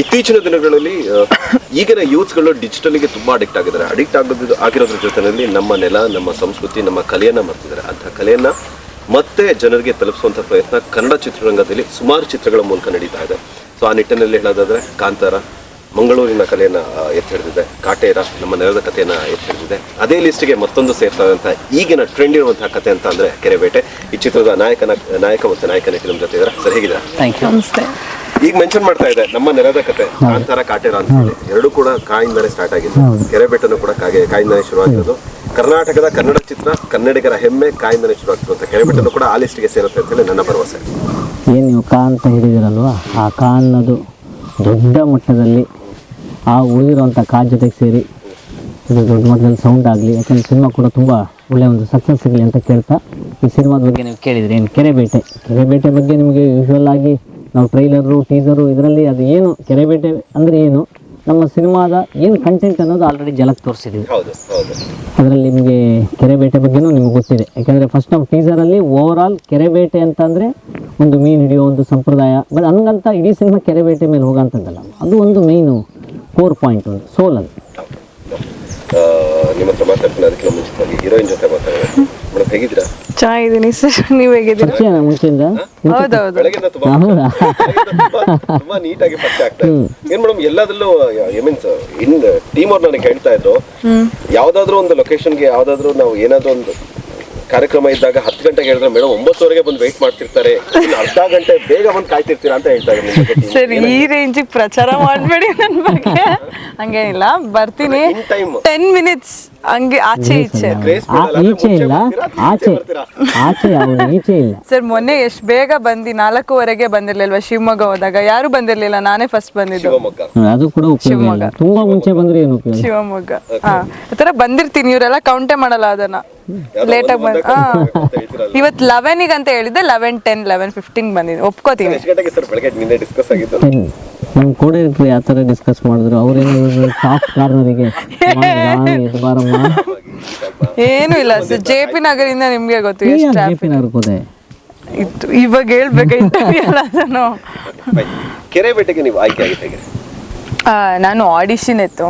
ಇತ್ತೀಚಿನ ದಿನಗಳಲ್ಲಿ ಈಗಿನ ಯೂತ್ಗಳು ಡಿಜಿಟಲ್ಗೆ ತುಂಬಾ ಅಡಿಕ್ಟ್ ಆಗಿದ್ದಾರೆ. ಅಡಿಕ್ಟ್ ಆಗೋದ್ರ ಆಗಿರೋದ್ರ ಜೊತೆಯಲ್ಲಿ ನಮ್ಮ ನೆಲ ನಮ್ಮ ಸಂಸ್ಕೃತಿ ನಮ್ಮ ಕಲೆಯನ್ನ ಮರ್ತಿದ್ದಾರೆ ಅಂತ ಕಲೆಯನ್ನ ಮತ್ತೆ ಜನರಿಗೆ ತಲುಪಿಸುವಂತ ಪ್ರಯತ್ನ ಕನ್ನಡ ಚಿತ್ರರಂಗದಲ್ಲಿ ಸುಮಾರು ಚಿತ್ರಗಳ ಮೂಲಕ ನಡೀತಾ ಇದೆ. ಸೊ ಆ ನಿಟ್ಟಿನಲ್ಲಿ ಹೇಳೋದಾದ್ರೆ ಕಾಂತಾರ ಮಂಗಳೂರಿನ ಕಲೆಯನ್ನ ಎತ್ತಿ ಹಿಡಿದಿದೆ ಕಾಟೇರ ನಮ್ಮ ನೆಲದ ಕಥೆಯನ್ನ ಎತ್ತಿ ಹಿಡಿದಿದೆ ಅದೇ ಲಿಸ್ಟ್ಗೆ ಮತ್ತೊಂದು ಸೇರ್ತಾ ಈಗಿನ ಟ್ರೆಂಡ್ ಇರುವಂತಹ ಕಥೆ ಅಂತ ಅಂದ್ರೆ ಕೆರೆಬೇಟೆ ಈ ಚಿತ್ರದ ನಾಯಕನ ನಾಯಕ ಮತ್ತು ನಾಯಕ ನಟಿ ನಮ್ಮ ಜೊತೆ ಇದ್ದಾರೆ. ಸರ್ ಹೇಗಿದ್ದಾರೆ? ಥ್ಯಾಂಕ್ ಯು ನಮಸ್ತೆ. ಈಗ ಮೆನ್ಷನ್ ಮಾಡ್ತಾ ಇದೆ ನಮ್ಮ ನೆಲದ ಕತೆ ಕಾಂತಾರ ಕಾಟೇರ ಅಂತ ಹೇಳಿ. ಎರಡು ಕೂಡ ಕಾಯಿಂದಲೇ ಸ್ಟಾರ್ಟ್ ಆಗಿದೆ ಕೆರೆಬೆಟ್ಟನು ಕೂಡ ಕಾಗೆ ಕಾಯಿಂದಲೇ ಶುರುವಾಗಿರೋದು ಕರ್ನಾಟಕದ ಕನ್ನಡ ಚಿತ್ರ ಕನ್ನಡಿಗರ ಹೆಮ್ಮೆ ಕಾಯಿಂದಲೇ ಕೆರೆ ಬೆಟ್ಟನು ಕೂಡ ಆ ಲಿಸ್ಟ್ಗೆ ಸೇರುತ್ತೆ ಅಂತ ಹೇಳಿ ನನ್ನ ಭರವಸೆ. ಏನು ನೀವು ಕಾ ಅಂತ ಹೇಳಿದಿರಲ್ವಾ? ಆ ಕಾ ಅನ್ನೋದು ದೊಡ್ಡ ಮಟ್ಟದಲ್ಲಿ ಆ ಉಳಿದಿರುವಂಥ ಕಾ ಜೊತೆಗೆ ಸೇರಿ ಇದು ದೊಡ್ಡ ಮಟ್ಟದಲ್ಲಿ ಸೌಂಡ್ ಆಗಲಿ ಯಾಕಂದ್ರೆ ಸಿನಿಮಾ ಕೂಡ ತುಂಬ ಒಳ್ಳೆಯ ಒಂದು ಸಕ್ಸಸ್ ಸಿಗಲಿ ಅಂತ ಕೇಳ್ತಾ ಈ ಸಿನಿಮಾದ ಬಗ್ಗೆ ನೀವು ಕೇಳಿದ್ರಿ ಏನು? ಕೆರೆಬೇಟೆ. ಕೆರೆಬೇಟೆ ಬಗ್ಗೆ ನಿಮಗೆ ಯೂಶ್ವಲ್ ಆಗಿ ನಾವು ಟ್ರೈಲರು ಟೀಸರು ಇದರಲ್ಲಿ ಅದು ಏನು ಕೆರೆಬೇಟೆ ಅಂದರೆ ಏನು? ನಮ್ಮ ಸಿನಿಮಾದ ಏನು ಕಂಟೆಂಟ್ ಅನ್ನೋದು ಆಲ್ರೆಡಿ ಜಲಕ್ಕೆ ತೋರಿಸಿದ್ದೀವಿ ಅದರಲ್ಲಿ ನಿಮಗೆ ಕೆರೆಬೇಟೆ ಬಗ್ಗೆನೂ ನಿಮ್ಗೆ ಗೊತ್ತಿದೆ. ಯಾಕಂದರೆ ಫಸ್ಟ್ ನಾವು ಟೀಸರಲ್ಲಿ ಓವರ್ ಆಲ್ ಕೆರೆಬೇಟೆ ಅಂತಂದರೆ ಒಂದು ಮೀನು ಹಿಡಿಯೋ ಒಂದು ಸಂಪ್ರದಾಯ. ಬಟ್ ಹಂಗಂತ ಇಡೀ ಸಿನಿಮಾ ಕೆರೆಬೇಟೆ ಮೇಲೆ ಹೋಗೋಂಥದ್ದಲ್ಲ ಅದು ಒಂದು ಮೇಯ್ನು ಕೋರ್ ಪಾಯಿಂಟ್ ಒಂದು ಸೋಲ್ ಅದು. ನಿಮ್ಮ ಹತ್ರ ಮಾತಾಡ್ತೀನಿ ಮುಂಚಿತವಾಗಿ ಹೀರೋಯಿನ್ ಜೊತೆ ಮಾತಾಡೋದು ಮೇಡಮ್ ಹೇಗಿದ್ದೀರಾ? ಚೆನ್ನಾಗಿದ್ದೀನಿ ಸರ್. ನೀವು ಹೇಗಿದ್ದೀರಾ? ಮುಂಚೆಯಿಂದ ಹೌದೌದು. ಬೆಳಗಿಂದ ತುಂಬಾ ಬೆಳಗಿಂದ ತುಂಬಾ- ತುಂಬಾ ನೀಟಾಗಿ ಪತ್ತೆ ಆಗ್ತಾ ಏನ್ ಮೇಡಮ್ ಎಲ್ಲದರಲ್ಲೂ ಐ ಮೀನ್ಸ್ ಇನ್ ಟೀಮ್ ಅವ್ರು ನನಗೆ ಹೇಳ್ತಾ ಇದ್ರು ಯಾವ್ದಾದ್ರು ಒಂದು ಲೊಕೇಶನ್ಗೆ ಯಾವ್ದಾದ್ರು ನಾವು ಏನಾದ್ರು ಒಂದು ಕಾರ್ಯಕ್ರಮ ಇದ್ದಾಗ ಹತ್ತು ಗಂಟೆಗೆ ಹೇಳಿದ್ರೆ ಮೇಡಮ್ ಒಂಬತ್ತುವರೆಗೆ ಬಂದು ವೆಯ್ಟ್ ಮಾಡ್ತಿರ್ತಾರೆ. ಅರ್ಧ ಗಂಟೆ ಬೇಗ ಬಂದು ಕಾಯ್ತಿರ್ತೀರಾ ಅಂತ ಹೇಳ್ತಾ ಇದ್ದೀನಿ ಸರ್ ಈ ರೇಂಜಿಗೆ ಪ್ರಚಾರ ಮಾಡಬೇಡಿ ನನ್ನ ಬಗ್ಗೆ. ಹಂಗೇನಿಲ್ಲ. ಬರ್ತೀನಿ. ಟೆನ್ ಮಿನಿಟ್ಸ್ ಹಂಗೆ ಆಚೆ ಈಚೆ. ಈಚೆ ಇಲ್ಲ. ಆಚೆ ಆಚೆ. ಈಚೆ ಇಲ್ಲ. ಸರ್ ಮೊನ್ನೆ ಎಷ್ಟು ಬೇಗ ಬಂದು ನಾಲ್ಕೂವರೆಗೆ ಬಂದಿರ್ಲಿಲ್ವಾ? ಶಿವಮೊಗ್ಗ ಹೋದಾಗ. ಯಾರು ಬಂದಿರ್ಲಿಲ್ಲ? ನಾನೇ ಫಸ್ಟ್ ಬಂದಿದ್ದು. ಶಿವಮೊಗ್ಗ. ಅದು ಕೂಡ ಶಿವಮೊಗ್ಗ. ತುಂಬಾ ತುಂಬ ಮುಂಚೆ ಬಂದ್ರೆ ಏನು ಶಿವಮೊಗ್ಗ. ಹಾ ಆ ಥರ ಬಂದಿರ್ತೀನಿ. ಇವರೆಲ್ಲ ಕೌಂಟೆ ಮಾಡಲ್ಲ ಅದನ್ನ. ಯಾವ್ದೋ ಆಗಿ ಬಂದ ಇವತ್ತು ಹಾ ಒಂದಕ್ಕೆ ಅಂತ ಹೇಳ್ತೀರಲ್ಲ. ಇವತ್ತು ಲೆವೆನಿಗೆ ಅಂತ ಹೇಳಿದ್ದೆ ಲೆವೆನ್ ಟೆನ್ ಲೆವೆನ್ ಫಿಫ್ಟೀನ್ ಬಂದಿದ್ದೀನಿ ಒಪ್ಕೋತೀನಿ. ಸರ್ ಬೆಳಗ್ಗೆ ನಿನ್ನೆ ಡಿಸ್ಕಸ್ ಆಗಿತ್ತು ನಮ್ಮ ಕೂಡ ಇರ್ತೀವಿ ಯಾವ ಥರ ಡಿಸ್ಕಸ್ ಮಾಡಿದ್ರು. ಅವ್ರೇನು ಸಾಫ್ಟ್ ಕಾರ್ನರಿಗೆ ಬಾರಮ್ಮ. ಏನು ಇಲ್ಲ. ಸರ್ ಜೆ ಪಿ ನಗರಿಂದ ನಿಮಗೆ ಗೊತ್ತು ಎಷ್ಟು ಜೆ ಪಿ ನಗರಕ್ಕೆ ಹೋದೆ ಇತ್ತು ಇವಾಗ ಹೇಳ್ಬೇಕು ಇಂಟರ್ವ್ಯೂ ಅಲ್ಲ ನಾನು. Fine. ಕೆರೆ ಬೆಟ್ಟಕ್ಕೆ ನೀವು ಆಯ್ಕೆ ಆಗಿದ್ದೆ ನಾನು ಆಡಿಷನ್ ಇತ್ತು.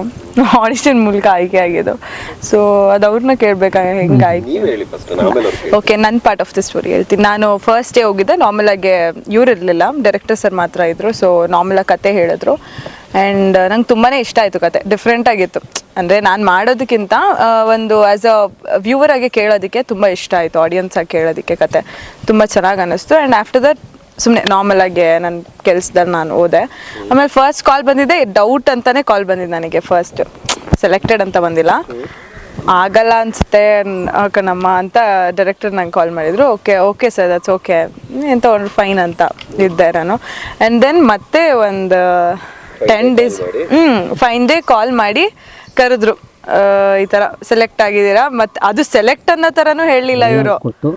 ಆಡಿಷನ್ ಮೂಲಕ ಆಯ್ಕೆ ಆಗಿದ್ದು. ಸೊ ಅದು ಅವ್ರನ್ನ ಕೇಳ್ಬೇಕಾ ಹೆಂಗೆ ಆಯ್ಕೆ ಓಕೆ ನನ್ನ ಪಾರ್ಟ್ ಆಫ್ ದ ಸ್ಟೋರಿ ಹೇಳ್ತೀನಿ. ನಾನು ಫಸ್ಟ್ ಡೇ ಹೋಗಿದ್ದೆ ನಾರ್ಮಲ್ ಆಗಿ ಇವ್ರು ಇರಲಿಲ್ಲ ಡೈರೆಕ್ಟರ್ ಸರ್ ಮಾತ್ರ ಇದ್ರು ಸೊ ನಾರ್ಮಲ್ ಆಗಿ ಕತೆ ಹೇಳಿದ್ರು. ಆ್ಯಂಡ್ ನಂಗೆ ತುಂಬಾ ಇಷ್ಟ ಆಯಿತು ಕತೆ ಡಿಫ್ರೆಂಟ್ ಆಗಿತ್ತು. ಅಂದರೆ ನಾನು ಮಾಡೋದಕ್ಕಿಂತ ಒಂದು ಆ್ಯಸ್ ಅ ವ್ಯೂವರ್ ಆಗಿ ಕೇಳೋದಕ್ಕೆ ತುಂಬ ಇಷ್ಟ ಆಯಿತು ಆಡಿಯನ್ಸ್ ಆಗಿ ಕೇಳೋದಕ್ಕೆ ಕತೆ. ತುಂಬ ಚೆನ್ನಾಗಿ ಅನ್ನಿಸ್ತು ಆ್ಯಂಡ್ ಆಫ್ಟರ್ ದಟ್ ಸುಮ್ಮನೆ ನಾರ್ಮಲ್ ಆಗಿ ನನ್ನ ಕೆಲ್ಸದಲ್ಲಿ ನಾನು ಓದೆ. ಆಮೇಲೆ ಫಸ್ಟ್ ಕಾಲ್ ಬಂದಿದ್ದೆ ಡೌಟ್ ಅಂತಾನೆ ಕಾಲ್ ಬಂದಿದ್ದು ನನಗೆ ಫಸ್ಟ್ ಸೆಲೆಕ್ಟೆಡ್ ಅಂತ ಬಂದಿಲ್ಲ. ಆಗಲ್ಲ ಅನ್ಸುತ್ತೆ ಕಣಮ್ಮ ಅಂತ ಡೈರೆಕ್ಟರ್ ನಂಗೆ ಕಾಲ್ ಮಾಡಿದ್ರು. Okay okay sir that's okay ಎಂತ ಒಂದು ಫೈನ್ ಅಂತ ಇದ್ದೆ ನಾನು. ಆ್ಯಂಡ್ ದೆನ್ ಮತ್ತೆ ಒಂದು ಟೆನ್ ಡೇಸ್ ಹ್ಞೂ ಫೈನ್ ಡೇ ಕಾಲ್ ಮಾಡಿ ಕರೆದ್ರು. ಈ ತರ ಸೆಲೆಕ್ಟ್ ಆಗಿದ್ದೀರಾ? ಮತ್ ಅದು ಸೆಲೆಕ್ಟ್ ಅನ್ನೋ ಥರನೂ ಹೇಳಲಿಲ್ಲ ಇವರು. ಕೊಟ್ಟು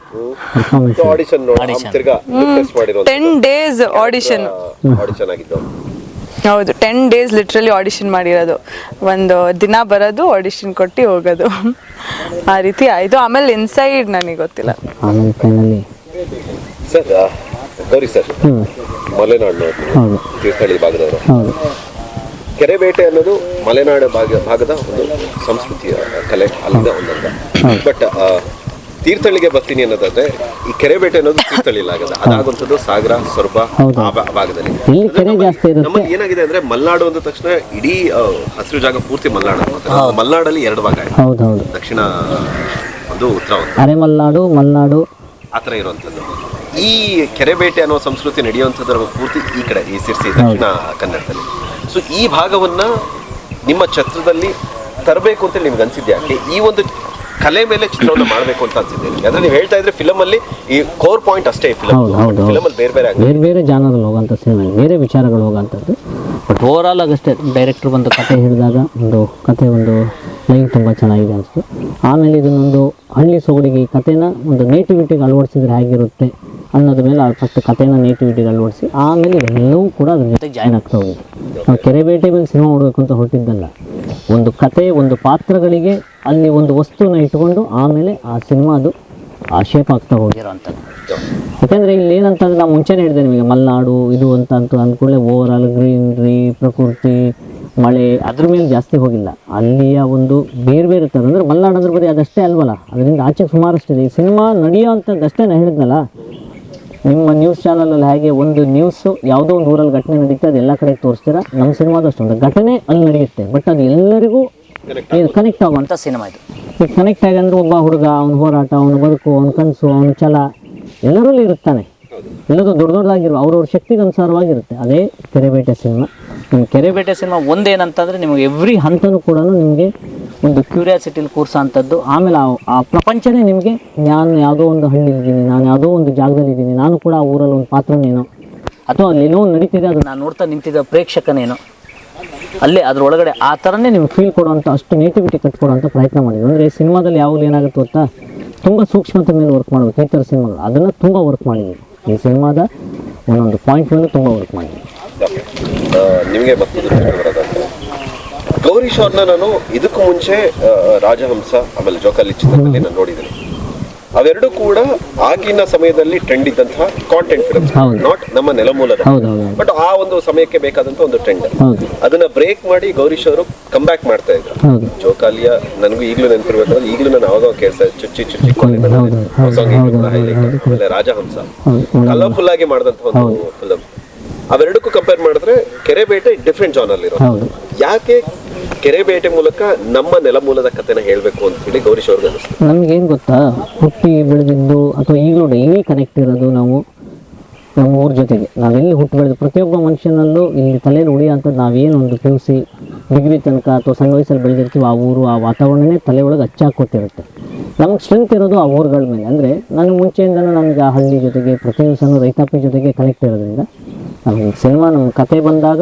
ಪರ್ಫಾರ್ಮೆನ್ಸ್ ಆಡಿಷನ್. ನೋಡಿ ತಿರ್ಗಾ ಟೆಸ್ಟ್ ಮಾಡಿರೋ ಟೆನ್ ಡೇಸ್ ಆಡಿಷನ್ ಆಡಿಷನ್ ಆಗಿದ್ದು. ಹೌದು ಟೆನ್ ಡೇಸ್ ಲಿಟ್ರಲಿ ಆಡಿಷನ್ ಮಾಡಿರೋದು. ಒಂದು ದಿನ ಬರೋದು ಆಡಿಷನ್ ಕೊಟ್ಟು ಹೋಗೋದು. ಆ ರೀತಿ ಆಯಿತು. ಆಮೇಲೆ ಇನ್ಸೈಡ್ ನನಗೆ ಗೊತ್ತಿಲ್ಲ. ಆಮೇಲೆ finally sir Gowri sir Malenadu Thirthahalli ಭಾಗದವರು. ಅನ್ನೋದು ಮಲೆನಾಡು ಭಾಗ ಭಾಗದ ಒಂದು ಸಂಸ್ಕೃತಿಯ ಕಲೆ ಅಲ್ಲಿಂದ ಒಂದಂತ ಬಟ್ ತೀರ್ಥಳ್ಳಿಗೆ ಬರ್ತೀನಿ ಅನ್ನೋದಾದ್ರೆ ಈ ಕೆರೆಬೇಟೆ ಅನ್ನೋದು ತೀರ್ಥಹಳ್ಳಿ ಆಗದ ಅದಾಗುವಂಥದ್ದು ಸಾಗರ ಸೊರಬ ಭಾಗದಲ್ಲಿ. ನಮ್ಮಲ್ಲಿ ಏನಾಗಿದೆ ಅಂದ್ರೆ ಮಲ್ನಾಡು ಅಂದ ತಕ್ಷಣ ಇಡೀ ಹಸಿರು ಜಾಗ ಪೂರ್ತಿ ಮಲ್ನಾಡು. ಮಲ್ನಾಡಲ್ಲಿ ಎರಡು ಭಾಗ ದಕ್ಷಿಣ ಒಂದು ಉತ್ತರ ಒಂದು. ಅರೆಮಲ್ನಾಡು ಮಲ್ನಾಡು. ಆ ಥರ ಇರುವಂಥದ್ದು. ಈ ಕೆರೆಬೇಟೆ ಅನ್ನೋ ಸಂಸ್ಕೃತಿ ನಡೆಯುವಂಥದ್ರ ಪೂರ್ತಿ ಈ ಕಡೆ ಈ ಸಿರ್ಸಿ ದಕ್ಷಿಣ ಕನ್ನಡದಲ್ಲಿ. ಸೊ ಈ ಭಾಗವನ್ನ ನಿಮ್ಮ ಛತ್ರದಲ್ಲಿ ತರಬೇಕು ಅಂತ ನಿಮ್ಗೆ ಅನ್ಸಿದ್ದೆ ಯಾಕೆ ಈ ಒಂದು ಕಲೆ ಮೇಲೆ ಚಿತ್ರವನ್ನು ಮಾಡಬೇಕು ಅಂತ ಅನ್ಸಿದ್ದೆ ನಿಮ್ಗೆ? ಅಂದ್ರೆ ನೀವು ಹೇಳ್ತಾ ಇದ್ರೆ ಫಿಲಮ್ ಅಲ್ಲಿ ಈ ಕೋರ್ ಪಾಯಿಂಟ್ ಅಷ್ಟೇ ಫಿಲಮ್ ಅಲ್ಲಿ. ಬೇರೆ ಬೇರೆ ಬೇರೆ ಬೇರೆ ಜಾನರಲ್ಲಿ ಹೋಗೋಂಥ ಸಿನಿಮಾ ಬೇರೆ ವಿಚಾರಗಳು ಹೋಗೋಂಥದ್ದು ಬಟ್ ಓವರಾಲ್ ಆಗಷ್ಟೇ ಡೈರೆಕ್ಟ್ರ್ ಬಂದು ಕತೆ ಹೇಳಿದಾಗ ಒಂದು ಕತೆ ಒಂದು ಲೈನ್ ತುಂಬ ಚೆನ್ನಾಗಿದೆ ಅನಿಸ್ತು ಆಮೇಲೆ ಇದನ್ನೊಂದು ಹಳ್ಳಿ ಸೊಗಡಿಗೆ ಈ ಕಥೆನ ಒಂದು ನೇಟಿವಿಟಿಗೆ ಅಳವಡಿಸಿದ್ರೆ ಹೇಗಿರುತ್ತೆ? ಅನ್ನೋದ್ರ ಮೇಲೆ ಫಸ್ಟ್ ಕಥೆನ ನೇಟಿವಿಟಿಗೆ ಅಳವಡಿಸಿ, ಆಮೇಲೆ ಇವೆಲ್ಲವೂ ಕೂಡ ಅದ್ರ ಜೊತೆ ಜಾಯ್ನ್ ಆಗ್ತಾ ಹೋಗಿದೆ ನಾವು ಕೆರೆಬೇಟೆ ಮೇಲೆ ಸಿನಿಮಾ ನೋಡಬೇಕು ಅಂತ ಹೊರಟಿದ್ದಲ್ಲ, ಒಂದು ಕತೆ ಒಂದು ಪಾತ್ರಗಳಿಗೆ ಅಲ್ಲಿ ಒಂದು ವಸ್ತುವನ್ನು ಇಟ್ಕೊಂಡು ಆಮೇಲೆ ಆ ಸಿನಿಮಾದು ಆ ಶೇಪ್ ಆಗ್ತಾ ಹೋಗಿರೋ ಅಂಥದ್ದು ಯಾಕಂದರೆ ಇಲ್ಲಿ ಏನಂತಂದ್ರೆ ನಾವು ಮುಂಚೆನೇ ಹೇಳಿದೆ ನಿಮಗೆ, ಮಲೆನಾಡು, ಇದು ಅಂತ ಅಂತ ಅಂದ್ಕೊಳ್ಳೆ ಓವರ್ ಆಲ್ ಗ್ರೀನ್ರಿ ಪ್ರಕೃತಿ, ಮಳೆ, ಅದ್ರ ಮೇಲೆ ಜಾಸ್ತಿ ಹೋಗಿಲ್ಲ. ಅಲ್ಲಿಯ ಒಂದು ಬೇರೆ ಬೇರೆ ಥರ, ಅಂದರೆ ಮಲೆನಾಡು ಅಂದ್ರೆ ಬರೀ ಅದಷ್ಟೇ ಅಲ್ವಲ್ಲ, ಅದರಿಂದ ಆಚೆ ಸುಮಾರಷ್ಟಿದೆ. ಈ ಸಿನಿಮಾ ನಡೆಯೋ ಅಂಥದ್ದಷ್ಟೇ ನಾನು ಹೇಳಿದ್ನಲ್ಲ ನಿಮ್ಮ ನ್ಯೂಸ್ ಚಾನಲಲ್ಲಿ ಹೇಗೆ ಒಂದು ನ್ಯೂಸು ಯಾವುದೋ ಒಂದು ಊರಲ್ಲಿ ಘಟನೆ ನಡೀತಾ ಅದು ಎಲ್ಲ ಕಡೆ ತೋರಿಸ್ತೀರಾ? ನಮ್ಮ ಸಿನಿಮಾದ ಅಷ್ಟೊಂದು ಘಟನೆ ಅಲ್ಲಿ ನಡೆಯುತ್ತೆ. ಬಟ್ ಅದು ಎಲ್ಲರಿಗೂ ಕನೆಕ್ಟ್ ಆಗುವಂಥ ಸಿನಿಮಾ ಇದು. ಈಗ ಕನೆಕ್ಟ್ ಆಗಿ ಅಂದರೆ ಒಬ್ಬ ಹುಡುಗ ಅವ್ನ ಹೋರಾಟ ಅವನ ಬದುಕು ಅವ್ನ ಕನಸು ಅವನ ಛಲ ಎಲ್ಲರಲ್ಲಿ ಇರುತ್ತಾನೆ. ಎಲ್ಲದೂ ದೊಡ್ಡ ದೊಡ್ಡದಾಗಿರುವ ಅವ್ರವ್ರ ಶಕ್ತಿಗೆ ಅನುಸಾರವಾಗಿರುತ್ತೆ. ಅದೇ ಕೆರೆಬೇಟೆ ಸಿನಿಮಾ. ನಿಮ್ಮ ಕೆರೆಬೇಟೆ ಸಿನಿಮಾ ಒಂದೇನಂತಂದರೆ ನಿಮಗೆ ಎವ್ರಿ ಹಂತನೂ ಕೂಡ ನಿಮಗೆ ಒಂದು ಕ್ಯೂರಿಯಾಸಿಟಿಲಿ ಕೂರ್ಸೋ ಅಂಥದ್ದು ಆಮೇಲೆ ಆ ಪ್ರಪಂಚನೇ ನಿಮಗೆ, ನಾನು ಯಾವುದೋ ಒಂದು ಹಳ್ಳಿಲಿದ್ದೀನಿ, ನಾನು ಯಾವುದೋ ಒಂದು ಜಾಗದಲ್ಲಿದ್ದೀನಿ, ನಾನು ಕೂಡ ಆ ಊರಲ್ಲಿ ಒಂದು ಪಾತ್ರನೇನೋ. ಅಥವಾ ಅಲ್ಲಿ ಏನೋ ನಡೀತಿದೆ, ಅದು ನಾನು ನೋಡ್ತಾ ನಿಂತಿದ್ದ ಪ್ರೇಕ್ಷಕನೇನೋ. ಅಲ್ಲೇ ಅದರೊಳಗಡೆ ಆ ಥರನೇ ನಿಮ್ಗೆ ಫೀಲ್ ಕೊಡುವಂಥ, ಅಷ್ಟು ನೇಟಿವಿಟಿ ಕಟ್ಕೊಡುವಂಥ ಪ್ರಯತ್ನ ಮಾಡಿದ್ವಿ ಅಂದರೆ ಸಿನಿಮಾದಲ್ಲಿ ಯಾವಾಗಲೂ ಏನಾಗುತ್ತೆ ಗೊತ್ತಾ? ತುಂಬ ಸೂಕ್ಷ್ಮತೆ ಮೇಲೆ ವರ್ಕ್ ಮಾಡಬೇಕು ಈ ಥರ ಸಿನಿಮಾಗಳು. ಅದನ್ನು ತುಂಬ ವರ್ಕ್ ಮಾಡಿದ್ವಿ. ಈ ಸಿನಿಮಾದ ಒಂದೊಂದು ಪಾಯಿಂಟ್ ಮೇಲೆ ತುಂಬ ವರ್ಕ್ ಮಾಡಿದ್ವಿ. ಓಕೆ ನಿಮಗೆ ಗೌರೀಶ್ ಅವ್ರನ್ನ ನಾನು ಇದಕ್ಕೂ ಮುಂಚೆ ರಾಜಹಂಸ ಆಮೇಲೆ ಜೋಕಾಲಿ ಚಿತ್ರದಲ್ಲಿ ನಾನು ನೋಡಿದ್ದೀನಿ. ಅವೆರಡು ಕೂಡ ಆಗಿನ ಸಮಯದಲ್ಲಿ ಟ್ರೆಂಡ್ ಇದ್ದಂತಹ ಕಾಂಟೆಂಟ್ ಫಿಲಮ್. ನಾಟ್ ನಮ್ಮ ನೆಲಮೂಲದ. ಬಟ್ ಆ ಒಂದು ಸಮಯಕ್ಕೆ ಬೇಕಾದಂತ ಒಂದು ಟ್ರೆಂಡ್ ಅದನ್ನ ಬ್ರೇಕ್ ಮಾಡಿ ಗೌರೀಶ್ ಅವರು ಕಮ್ ಬ್ಯಾಕ್ ಮಾಡ್ತಾ ಇದ್ರು. ಜೋಕಾಲಿಯ ನನಗೂ ಈಗಲೂ ನೆನಪಿರ್ಬೇಕಂದ್ರೆ ಈಗಲೂ ನಾನು ಅವಾಗ ಕೇಳ್ತಾ ಚುಚ್ಚಿ ಚುಚ್ಚಿ ರಾಜಹಂಸ. ಕಲರ್ಫುಲ್ ಆಗಿ ಮಾಡಿದಂತ ಒಂದು ಫಿಲಮ್ ಅವೆರಡಕ್ಕೂ ಕಂಪೇರ್ ಮಾಡಿದ್ರೆ ಕೆರೆ ಬೇಟೆ ಡಿಫ್ರೆಂಟ್ ಜಾನ್ ಅಲ್ಲಿ ಹೌದು. ಯಾಕೆ ಕೆರೆ ಬೇಟೆ ಮೂಲಕ ನಮ್ಮ ನೆಲಮೂಲದ ಕಥೆನ ಹೇಳ್ಬೇಕು ಅಂತ ಹೇಳಿ ಗೌರೀಶ್ ಅವ್ರಿಗೆ ಅನಿಸ್ತು ಏನ್ ಗೊತ್ತಾ? ಹುಟ್ಟಿ ಬೆಳೆದಿದ್ದು ಅಥವಾ ಈಗಲೂ ಡೈಲಿ ಕನೆಕ್ಟ್ ಇರೋದು ನಾವು? ನಮ್ಮ ಊರ ಜೊತೆಗೆ. ನಾವೆಲ್ಲಿ ಹುಟ್ಟು ಬೆಳೆದು ಪ್ರತಿಯೊಬ್ಬ ಮನುಷ್ಯನಲ್ಲೂ ಇಲ್ಲಿ ತಲೆಯಲ್ಲಿ ಉಳಿಯೋಂಥದ್ದು ನಾವೇನು ಒಂದು ಪಿ ಯು ಸಿ ಡಿಗ್ರಿ ತನಕ ಅಥವಾ ಸಣ್ಣ ವಯಸ್ಸಲ್ಲಿ ಬೆಳೆದಿರ್ತೀವಿ ಆ ಊರು ಆ ವಾತಾವರಣನೇ ತಲೆ ಒಳಗೆ ಹಚ್ಚಾಕೊಟ್ಟಿರುತ್ತೆ ನಮಗೆ ಸ್ಟ್ರೆಂತ್ ಇರೋದು ಆ ಊರುಗಳ ಮೇಲೆ. ಅಂದರೆ ನಾನು ಮುಂಚೆಯಿಂದನೂ ನನಗೆ ಆ ಹಳ್ಳಿ ಜೊತೆಗೆ ಪ್ರತಿ ದಿವಸನೂ ರೈತಾಪಿ ಜೊತೆಗೆ ಕನೆಕ್ಟ್ ಇರೋದ್ರಿಂದ ನಮಗೆ ಸಿನಿಮಾ ನಮ್ಮ ಕತೆ ಬಂದಾಗ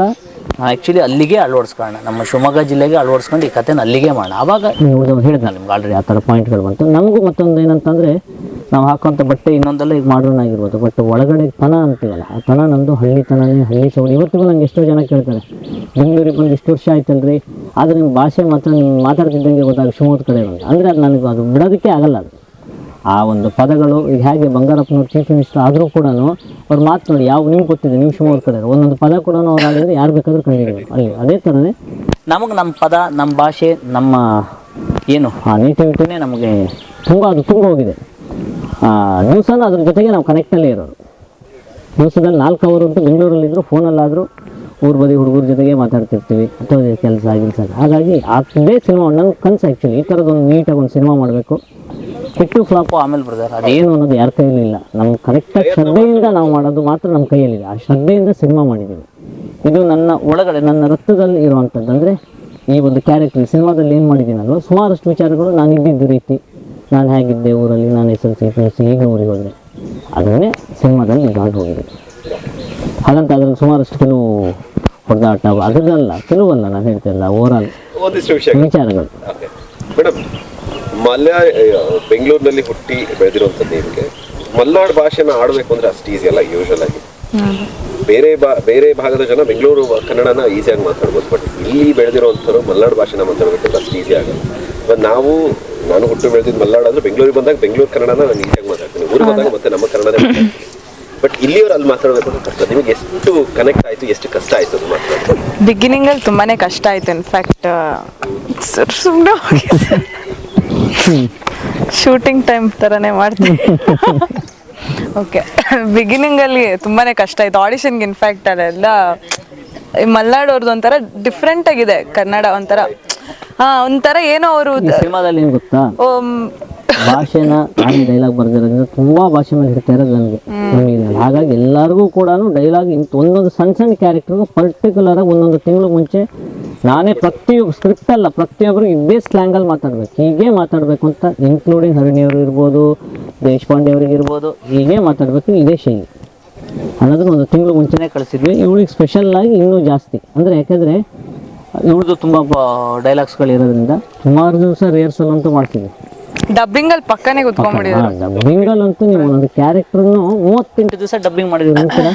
ಆ್ಯಕ್ಚುಲಿ ಅಲ್ಲಿಗೆ ಅಳವಡಿಸ್ಕೊಳ್ಳೋಣ. ನಮ್ಮ ಶಿವಮೊಗ್ಗ ಜಿಲ್ಲೆಗೆ ಅಳವಡಿಸ್ಕೊಂಡು ಈ ಕಥೆನ ಅಲ್ಲಿಗೆ ಮಾಡೋಣ. ಆವಾಗ ನೀವು ಹೇಳಿದ್ನಲ್ಲ ನಿಮ್ಗೆ ಆಲ್ರೆಡಿ ಆ ಥರ ಪಾಯಿಂಟ್ಗಳು ಬಂತು. ನಮಗೂ ಮತ್ತೊಂದು ಏನಂತಂದರೆ ನಾವು ಹಾಕೋಂಥ ಬಟ್ಟೆ ಇನ್ನೊಂದೆಲ್ಲ ಈಗ ಮಾಡೋಣ ಆಗಿರ್ಬೋದು. ಬಟ್ ಒಳಗಡೆ ತನ ಅಂತೀವಲ್ಲ ಆ ತನ ನಂದು ಹಳ್ಳಿ ತನನೇ ಹಳ್ಳಿ ಸೌಡಿ ಇವತ್ತಿಗೂ ನಂಗೆ ಎಷ್ಟೋ ಜನ ಕೇಳ್ತಾರೆ ಬೆಂಗಳೂರಿಗೆ ಬಂದು ಇಷ್ಟು ವರ್ಷ ಆಯ್ತಲ್ರಿ? ಆದರೆ ನಿಮ್ಮ ಭಾಷೆ ಮಾತ್ರ ನೀವು ಮಾತಾಡ್ತಿದ್ದಂಗೆ ಗೊತ್ತಾಗ ಶಿವಮೊಗ್ಗ ಕಡೆ ಬಂದು. ಅಂದರೆ ಅದು ನನಗೆ ಅದು ಬಿಡೋದಕ್ಕೆ ಆಗಲ್ಲ ಅದು. ಆ ಒಂದು ಪದಗಳು ಈಗ ಹೇಗೆ ಬಂಗಾರಪ್ಪನವ್ರು ಚೀಫ್ ಮಿನಿಸ್ಟರ್ ಆದರೂ ಕೂಡ ಅವ್ರು ಮಾತು ನೋಡಿ ಯಾವ ನಿಮ್ಗೆ ಗೊತ್ತಿದೆ ನೀವು ಶಿವಮೊಗ್ಗ ಕಡೆ ಒಂದೊಂದು ಪದ ಕೂಡ ಅವ್ರು ಆಡಿದ್ರೆ ಯಾರು ಬೇಕಾದರೂ ಕಂಡಿದ್ದೀವಿ ಅಲ್ಲಿ ಅದೇ ಥರನೇ ನಮಗೆ ನಮ್ಮ ಪದ ನಮ್ಮ ಭಾಷೆ ನಮ್ಮ ಏನು? ಆ ನೇಟಿವಿಟಿನೇ ನಮಗೆ ತುಂಬ ಅದು ತುಂಬ ಹೋಗಿದೆ. ನ್ಯೂಸನ್ನು ಅದ್ರ ಜೊತೆಗೆ ನಾವು ಕನೆಕ್ಟಲ್ಲೇ ಇರೋರು. ದಿವಸದಲ್ಲಿ ನಾಲ್ಕು ಅವರು ಅಂತೂ ಬೆಂಗಳೂರಲ್ಲಿದ್ದರು ಫೋನಲ್ಲಾದರೂ ಊರ ಬದಿ ಹುಡುಗರ ಜೊತೆಗೆ ಮಾತಾಡ್ತಿರ್ತೀವಿ. ಅಥವಾ ಕೆಲಸ ಕೆಲಸ ಹಾಗಾಗಿ ಅದೇ ಸಿನಿಮಾ ನನ್ನ ಕನ್ಸು ಆ್ಯಕ್ಚುಲಿ ಈ ಥರದೊಂದು ನೀಟಾಗಿ ಒಂದು ಸಿನಿಮಾ ಮಾಡಬೇಕು. ಹಿಟ್ಟು ಫ್ಲಾಪು ಆಮೇಲೆ ಬ್ರದರ್. ಅದೇನು ಅನ್ನೋದು ಯಾರ ಕೈಯಲ್ಲಿ ಇಲ್ಲ. ನಮ್ಮ ಕರೆಕ್ಟಾಗಿ ಶ್ರದ್ಧೆಯಿಂದ ನಾವು ಮಾಡೋದು ಮಾತ್ರ ನಮ್ಮ ಕೈಯಲ್ಲಿದೆ ಆ ಶ್ರದ್ಧೆಯಿಂದ ಸಿನಿಮಾ ಮಾಡಿದ್ದೀವಿ. ಇದು ನನ್ನ ಒಳಗಡೆ ನನ್ನ ರಕ್ತದಲ್ಲಿ ಇರುವಂಥದ್ದು ಅಂದರೆ ಈ ಒಂದು ಕ್ಯಾರೆಕ್ಟರ್ ಸಿನಿಮಾದಲ್ಲಿ ಏನು ಮಾಡಿದ್ದೀನಲ್ವ? ಸುಮಾರಷ್ಟು ವಿಚಾರಗಳು ನಾನು ಇದ್ದಿದ್ದು ರೀತಿ. ನಾನು ಹೇಗಿದ್ದೆ ಊರಲ್ಲಿ? ನಾನು S L C P S C ಈಗ ಊರಿಗೆ ಹೋದರೆ ಅದನ್ನೇ ಸಿನಿಮಾದಲ್ಲಿ ನಿಜವಾಗಿ ಹೋಗಿದೆ. ಹಾಗಂತ ಅದ್ರಲ್ಲಿ ಸುಮಾರಷ್ಟು ಕೆಲವು ಹೊಡೆದಾಟ ಅದರಲ್ಲ ಕೆಲವಲ್ಲ ನಾನು ಹೇಳ್ತಿಲ್ಲ ಓವರಾಲ್ ಒಂದಿಷ್ಟು ವಿಷಯ. ವಿಚಾರಗಳು. ಮೇಡಮ್ ಮಲ್ಯ ಬೆಂಗಳೂರಿನಲ್ಲಿ ಹುಟ್ಟಿ ಬೆಳೆದಿರುವಂಥದ್ದು ನಿಮಗೆ ಮಲ್ನಾಡ್ ಭಾಷೆನ ಆಡಬೇಕು ಅಂದ್ರೆ ಅಷ್ಟು ಈಸಿ ಅಲ್ಲ ಯೂಶಲ್ ಆಗಿ. ಬೇರೆ ಬಾ ಬೇರೆ ಭಾಗದ ಜನ ಬೆಂಗಳೂರು ಕನ್ನಡನ ಈಸಿಯಾಗಿ ಮಾತಾಡ್ಬೋದು ಬಟ್ ಇಲ್ಲಿ ಬೆಳೆದಿರೋಂಥವ್ರು ಮಲ್ನಾಡು ಭಾಷೆನ ಮಾತಾಡ್ಬೇಕಂದ್ರೆ ಅಷ್ಟು ಈಸಿ ಆಗಲ್ಲ. ಬಟ್ ನಾವು ನಾನು ಹುಟ್ಟು ಬೆಳೆದಿದ್ದು ಮಲ್ನಾಡು ಅಂದ್ರೆ ಬೆಂಗಳೂರಿಗೆ ಬಂದಾಗ ಬೆಂಗಳೂರು ಕನ್ನಡನ ನಾನು ಈಸಿಯಾಗಿ ಮಾತಾಡ್ತೀನಿ. ಊರಿಗೆ ಬಂದಾಗ ಮತ್ತೆ ನಮ್ಮ ಕನ್ನಡನೇ ಬಟ್ ಇಲ್ಲಿಯವ್ರು ಅಲ್ಲಿ ಮಾತಾಡಬೇಕು ಅಂತ ಕಷ್ಟ. ನಿಮಗೆ ಎಷ್ಟು ಕನೆಕ್ಟ್ ಆಯ್ತು ಎಷ್ಟು ಕಷ್ಟ ಆಯ್ತು ಅದು ಮಾತಾಡೋದು ಬಿಗಿನಿಂಗಲ್ಲಿ ತುಂಬಾನೇ ಕಷ್ಟ ಆಯ್ತು ಇನ್ಫ್ಯಾಕ್ಟ್ ಸುಮ್ಮನೆ ಶೂಟಿಂಗ್ ಟೈಮ್ ತರನೇ ಮಾಡ್ತೀನಿ. ಓಕೆ ಬಿಗಿನಿಂಗ್ ಅಲ್ಲಿ ತುಂಬಾನೇ ಕಷ್ಟ ಆಯ್ತು. ಆಡಿಷನ್ಗೆ ಇನ್ಫ್ಯಾಕ್ಟ್ ಅದೆಲ್ಲ ಈ ಮಲ್ನಾಡು ಅವ್ರದ್ದು ಒಂಥರ ಡಿಫ್ರೆಂಟ್ ಆಗಿದೆ ಕನ್ನಡ ಒಂಥರ. ಹಾ ಒಂಥರ ಏನೋ ಅವರು ಸಿನಿಮಾದಲ್ಲಿ ಗೊತ್ತಾ? ಭಾಷೆನ ನಾನು ಡೈಲಾಗ್ ಬರ್ದಿರೋದ್ರಿಂದ ತುಂಬ ಭಾಷೆ ಮೇಲೆ ಹಿಡ್ತಾ ಇರೋದು ನನಗೆ. ನಮಗೆ ಹಾಗಾಗಿ ಎಲ್ಲರಿಗೂ ಕೂಡ ಡೈಲಾಗ್ ಇಂತ ಒಂದೊಂದು ಸಣ್ಣ ಸಣ್ಣ ಕ್ಯಾರೆಕ್ಟರ್ಗೂ ಪರ್ಟಿಕ್ಯುಲರ್ ಆಗಿ ಒಂದೊಂದು ತಿಂಗಳು ಮುಂಚೆ ನಾನೇ ಪ್ರತಿಯೊಬ್ಬ ಸ್ಕ್ರಿಪ್ಟ್ ಅಲ್ಲ ಪ್ರತಿಯೊಬ್ಬರು ಇದೇ ಸ್ಲ್ಯಾಂಗಲ್ಲಿ ಮಾತಾಡ್ಬೇಕು. ಹೀಗೆ ಮಾತಾಡಬೇಕು ಅಂತ ಇನ್ಕ್ಲೂಡಿಂಗ್ ಹರಿಣಿಯವರು ಇರ್ಬೋದು ದೇಶಪಾಂಡೆ ಅವ್ರಿಗೆ ಇರ್ಬೋದು ಹೀಗೆ ಮಾತಾಡಬೇಕು ಇದೇ ಶೈಲಿ. ಅನ್ನೋದನ್ನ ಒಂದು ತಿಂಗಳು ಮುಂಚೆನೇ ಕಳಿಸಿದ್ವಿ. ಇವಳಿಗೆ ಸ್ಪೆಷಲ್ ಆಗಿ ಇನ್ನೂ ಜಾಸ್ತಿ. ಅಂದರೆ ಯಾಕೆಂದರೆ ಇವ್ರದ್ದು ತುಂಬ ಡೈಲಾಗ್ಸ್ಗಳು ಇರೋದ್ರಿಂದ ಸುಮಾರು ದಿವಸ ರಿಹರ್ಸಲ್ ಅಂತೂ ಮಾಡ್ತೀವಿ ಡಬ್ಬಿಂಗ್ ಅಲ್ಲಿ ಪಕ್ಕನೇ ಕುತ್ಕೊಂಡ್ಬಿಟ್ಟಿದ್ರು ಡಬ್ಬಿಂಗಲ್ ಅಂತೂ ನೀವು ಒಂದು ಕ್ಯಾರೆಕ್ಟರ್ನು ಮೂವತ್ತೆಂಟು ದಿವಸ ಡಬ್ಬಿಂಗ್ ಮಾಡಿದ್ವಿ ಅಂತೀರ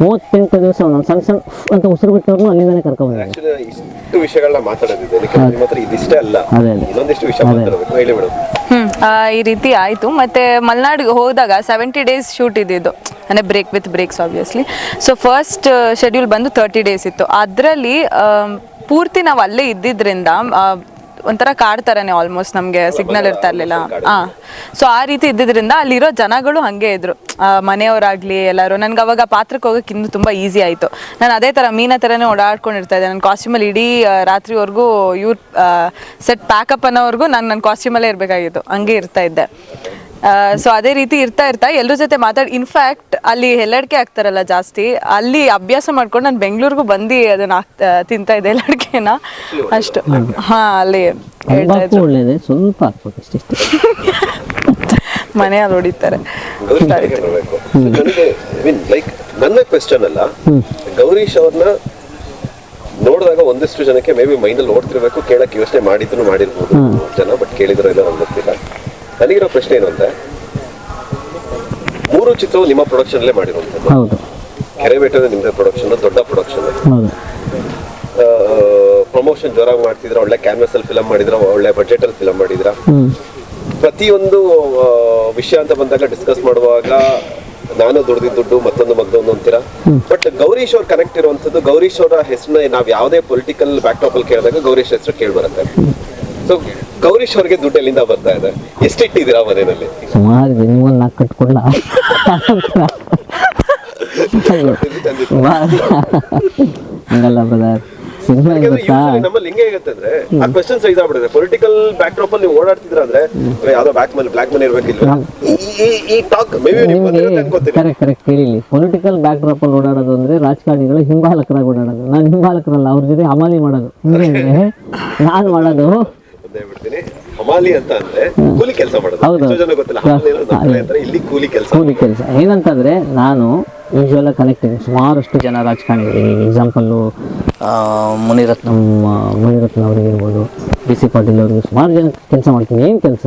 ಮೂವತ್ತೆಂಟು ದಿವಸ ಒಂದೊಂದು ಸಣ್ಣ ಸಣ್ಣ ಫ್ ಅಂತ ಉಸಿರು ಬಿಟ್ಟವ್ರನ್ನು ಅಲ್ಲಿಂದನೇ Actually, ಇಷ್ಟು ವಿಷಯಗಳನ್ನ ಮಾತಾಡೋದಿದೆ ಯಾಕಂದ್ರೆ ನಿಮ್ಮ ಹತ್ರ ಇದಿಷ್ಟೇ ಅಲ್ಲ. ಅದೇ ಅದೇ. ಇನ್ನೊಂದಿಷ್ಟು ವಿಷಯ ಮಾತಾಡಬೇಕು ಹೇಳಿ ಮೇಡಮ್. ಹ್ಮ್ ಆ, ಈ ರೀತಿ ಆಯಿತು. ಮತ್ತೆ ಮಲ್ನಾಡ್ಗೆ ಹೋದಾಗ ಸೆವೆಂಟಿ ಡೇಸ್ ಶೂಟ್ ಇದ್ದಿದ್ದು. ಅಂದರೆ break with breaks obviously so first schedule ಬಂದು ತರ್ಟಿ ಡೇಸ್ ಇತ್ತು. ಅದರಲ್ಲಿ ಪೂರ್ತಿ ನಾವು ಅಲ್ಲೇ ಇದ್ದಿದ್ರಿಂದ ಒಂಥರ ಕಾಡ್ ಥರನೇ ಆಲ್ಮೋಸ್ಟ್ ನಮಗೆ ಸಿಗ್ನಲ್ ಇರ್ತಾ ಇರಲಿಲ್ಲ. ಹಾಂ ಸೊ ಆ ರೀತಿ ಇದ್ದಿದ್ರಿಂದ ಅಲ್ಲಿರೋ ಜನಗಳು ಹಂಗೆ ಇದ್ರು. ಆ, ಮನೆಯವರಾಗ್ಲಿ ಎಲ್ಲರೂ. ನನ್ಗೆ ಅವಾಗ ಪಾತ್ರಕ್ಕೆ ಹೋಗೋಕೆ ಇನ್ನು ತುಂಬ ಈಸಿ ಆಯಿತು. ನಾನು ಅದೇ ಥರ ಮೀನ ಥರನೇ ಓಡಾಡ್ಕೊಂಡಿರ್ತಾ ಇದ್ದೆ. ನನ್ನ ಕಾಸ್ಟ್ಯೂಮಲ್ಲಿ ಇಡೀ ಆ, ರಾತ್ರಿವರೆಗೂ ಇವ್ರ ಸೆಟ್ ಪ್ಯಾಕಪ್ ಅನ್ನೋವರೆಗೂ ನಾನು ನನ್ನ ಕಾಸ್ಟ್ಯೂಮಲ್ಲೇ ಇರಬೇಕಾಗಿತ್ತು. ಹಂಗೆ ಇರ್ತಾ ಇದ್ದೆ. ಸೊ ಅದೇ ರೀತಿ ಇರ್ತಾ ಇರ್ತಾ ಎಲ್ಲರ ಜೊತೆ ಮಾತಾಡಿ ಇನ್ಫ್ಯಾಕ್ಟ್ ಅಲ್ಲಿ ಹೆಲ್ಲಡಿಕೆ ಆಗ್ತಾರಲ್ಲ ಜಾಸ್ತಿ ಅಲ್ಲಿ ಅಭ್ಯಾಸ ಮಾಡ್ಕೊಂಡು ನಾನು ಬೆಂಗಳೂರಿಗೂ ಬಂದು ಅದನ್ನ ಹಾಕ್ತಾ ಆ, ತಿಂತಾ ಇದ್ದೆ ಹೆಲ್ಲಡ್ಕೆನ ಅಷ್ಟು. ಹಾ ಅಲ್ಲಿ ಹೇಳ್ತಾ ಒಳ್ಳೇದೇ ಸ್ವಲ್ಪ ಹಾಕ್ಬೇಕು ಇಷ್ಟಿಷ್ಟು ಮನೆಯಲ್ಲಿ ಹೊಡಿತಾರೆ. ನನಗೆ ಮೀನ್ ಲೈಕ್ ನನ್ನ ಅಲ್ಲ ಗೌರೀಶ್ ಅವ್ರನ್ನ ನೋಡಿದಾಗ ಒಂದಿಷ್ಟು ಜನಕ್ಕೆ ಮೇ ಬಿ ಮೈಂಡಲ್ಲಿ ಓಡ್ತಿರ್ಬೇಕು ಕೇಳಕ್ ಯೋಚನೆ ಮಾಡಿದ್ರು ಮಾಡಿರ್ಬೋದು. ಜನ ಬಟ್ ಕೇಳಿದ್ರು ಇಲ್ಲ ನಂಗೆ ಗೊತ್ತಿಲ್ಲ. ನನಗಿರೋ ಪ್ರಶ್ನೆ ಏನು ಅಂದ್ರೆ ಮೂರು ಚಿತ್ರವು ನಿಮ್ಮ ಪ್ರೊಡಕ್ಷನ್ ಅಲ್ಲೇ ಮಾಡಿರುವಂತದ್ದು ಹೌದು. ಕೆರೆ ಬೆಟ್ಟದ ನಿಮ್ದೇ ಪ್ರೊಡಕ್ಷನ್ ದೊಡ್ಡ ಪ್ರೊಡಕ್ಷನ್ ಹೌದು. ಪ್ರಮೋಷನ್ ಜೋರಾಗಿ ಮಾಡ್ತಿದ್ರ ಒಳ್ಳೆ ಕ್ಯಾನ್ವಾಸ್ ಅಲ್ಲಿ ಫಿಲಮ್ ಮಾಡಿದ್ರ ಒಳ್ಳೆ ಬಜೆಟ್ ಅಲ್ಲಿ ಫಿಲಮ್ ಮಾಡಿದ್ರ? ಪ್ರತಿಯೊಂದು ವಿಷಯ ಅಂತ ಬಂದಾಗ ಡಿಸ್ಕಸ್ ಮಾಡುವಾಗ ನಾನು ದುಡ್ದಿದ್ದ ದುಡ್ಡು ಮತ್ತೊಂದು ಮಗ್ದೊಂದು ಅಂತೀರಾ? ಬಟ್ ಗೌರೀಶ್ ಅವ್ರ ಕನೆಕ್ಟ್ ಇರುವಂತದ್ದು ಗೌರೀಶ್ ಅವರ ಹೆಸರನ್ನ ನಾವ್ ಯಾವ್ದೇ ಪೊಲಿಟಿಕಲ್ ಬ್ಯಾಕ್ಟಾಪ್ ಅಲ್ಲಿ ಕೇಳಿದಾಗ ಗೌರೀಶ್ ಹೆಸರು ಕೇಳಿ ಬರುತ್ತೆ. ಸೊ ಗೌರೀಶ್ ಅವರಿಗೆ ದುಡ್ಡು ಎಲ್ಲಿಂದ ಬರ್ತಾ ಇದೆ. ಎಷ್ಟಿಟ್ಟಿದ್ದೀರಾ ಮನೆಯಲ್ಲಿ? ಸುಮಾರು ನಿಮ್ಗೊಂದು ನಾಲ್ಕು ಕಟ್ಕೊಡ್ಲ ಹಂಗಲ್ಲ ಬ್ರದರ್ ಸಿನಿಮಾ ಗೊತ್ತಾ? ನಮ್ಮಲ್ಲಿ ಹೆಂಗೆ ಆಗುತ್ತೆ ಅಂದ್ರೆ ಆ ಕ್ವಶನ್ ಸೈಜ್ ಆಗ್ಬಿಡುತ್ತೆ. ಪೊಲಿಟಿಕಲ್ ಬ್ಯಾಕ್ಡ್ರಾಪ್ ಅಲ್ಲಿ ನೀವು ಓಡಾಡ್ತಿದ್ರ ಅಂದ್ರೆ ಯಾವ್ದೋ ಬ್ಯಾಕ್ ಮನಿ ಬ್ಲಾಕ್ ಮನಿ ಇರ್ಬೇಕಿಲ್ಲ ಈ- talk may be correct correct ಕೇಳಿಲಿ political backdrop ಅಲ್ಲಿ ಓಡಾಡೋದು ಅಂದ್ರೆ ರಾಜಕಾರಣಿಗಳು ಹಿಂಬಾಲಕರಾಗಿ ಓಡಾಡೋದು. ನಾನು ಹಿಂಬಾಲಕರಲ್ಲ ಅವ್ರ ಜೊತೆ ಅಮಾಲಿ ಮಾಡೋದು. ಅಂದ್ರೆ ನಾನು ಮಾಡೋದು. ಒಂದೇ ಬಿಡ್ತೀನಿ. ಹಮಾಲಿ ಅಂತ ಅಂದ್ರೆ ಕೂಲಿ ಕೆಲಸ ಮಾಡೋದು. ಜನ ಗೊತ್ತಿಲ್ಲ. ಇಲ್ಲಿ ಕೂಲಿ ಕೆಲಸ. ಕೂಲಿ ಕೆಲಸ. ಏನಂತಂದ್ರೆ ನಾನು ಯೂಶ್ವಲ್ ಕನೆಕ್ಟಿಂಗ್ ಸುಮಾರಷ್ಟು ಜನ ರಾಜಕಾರಣಿಗಳಿಗೆ ಎಕ್ಸಾಂಪಲ್ಲು ಮುನಿರತ್ನಂ ಮುನಿರತ್ನ ಅವ್ರಿಗೆ ಇರ್ಬೋದು ಬಿ ಸಿ ಪಾಟೀಲ್ ಅವ್ರಿಗೆ. ಸುಮಾರು ಜನ ಕೆಲಸ ಮಾಡ್ತೀನಿ. ಏನು ಕೆಲಸ?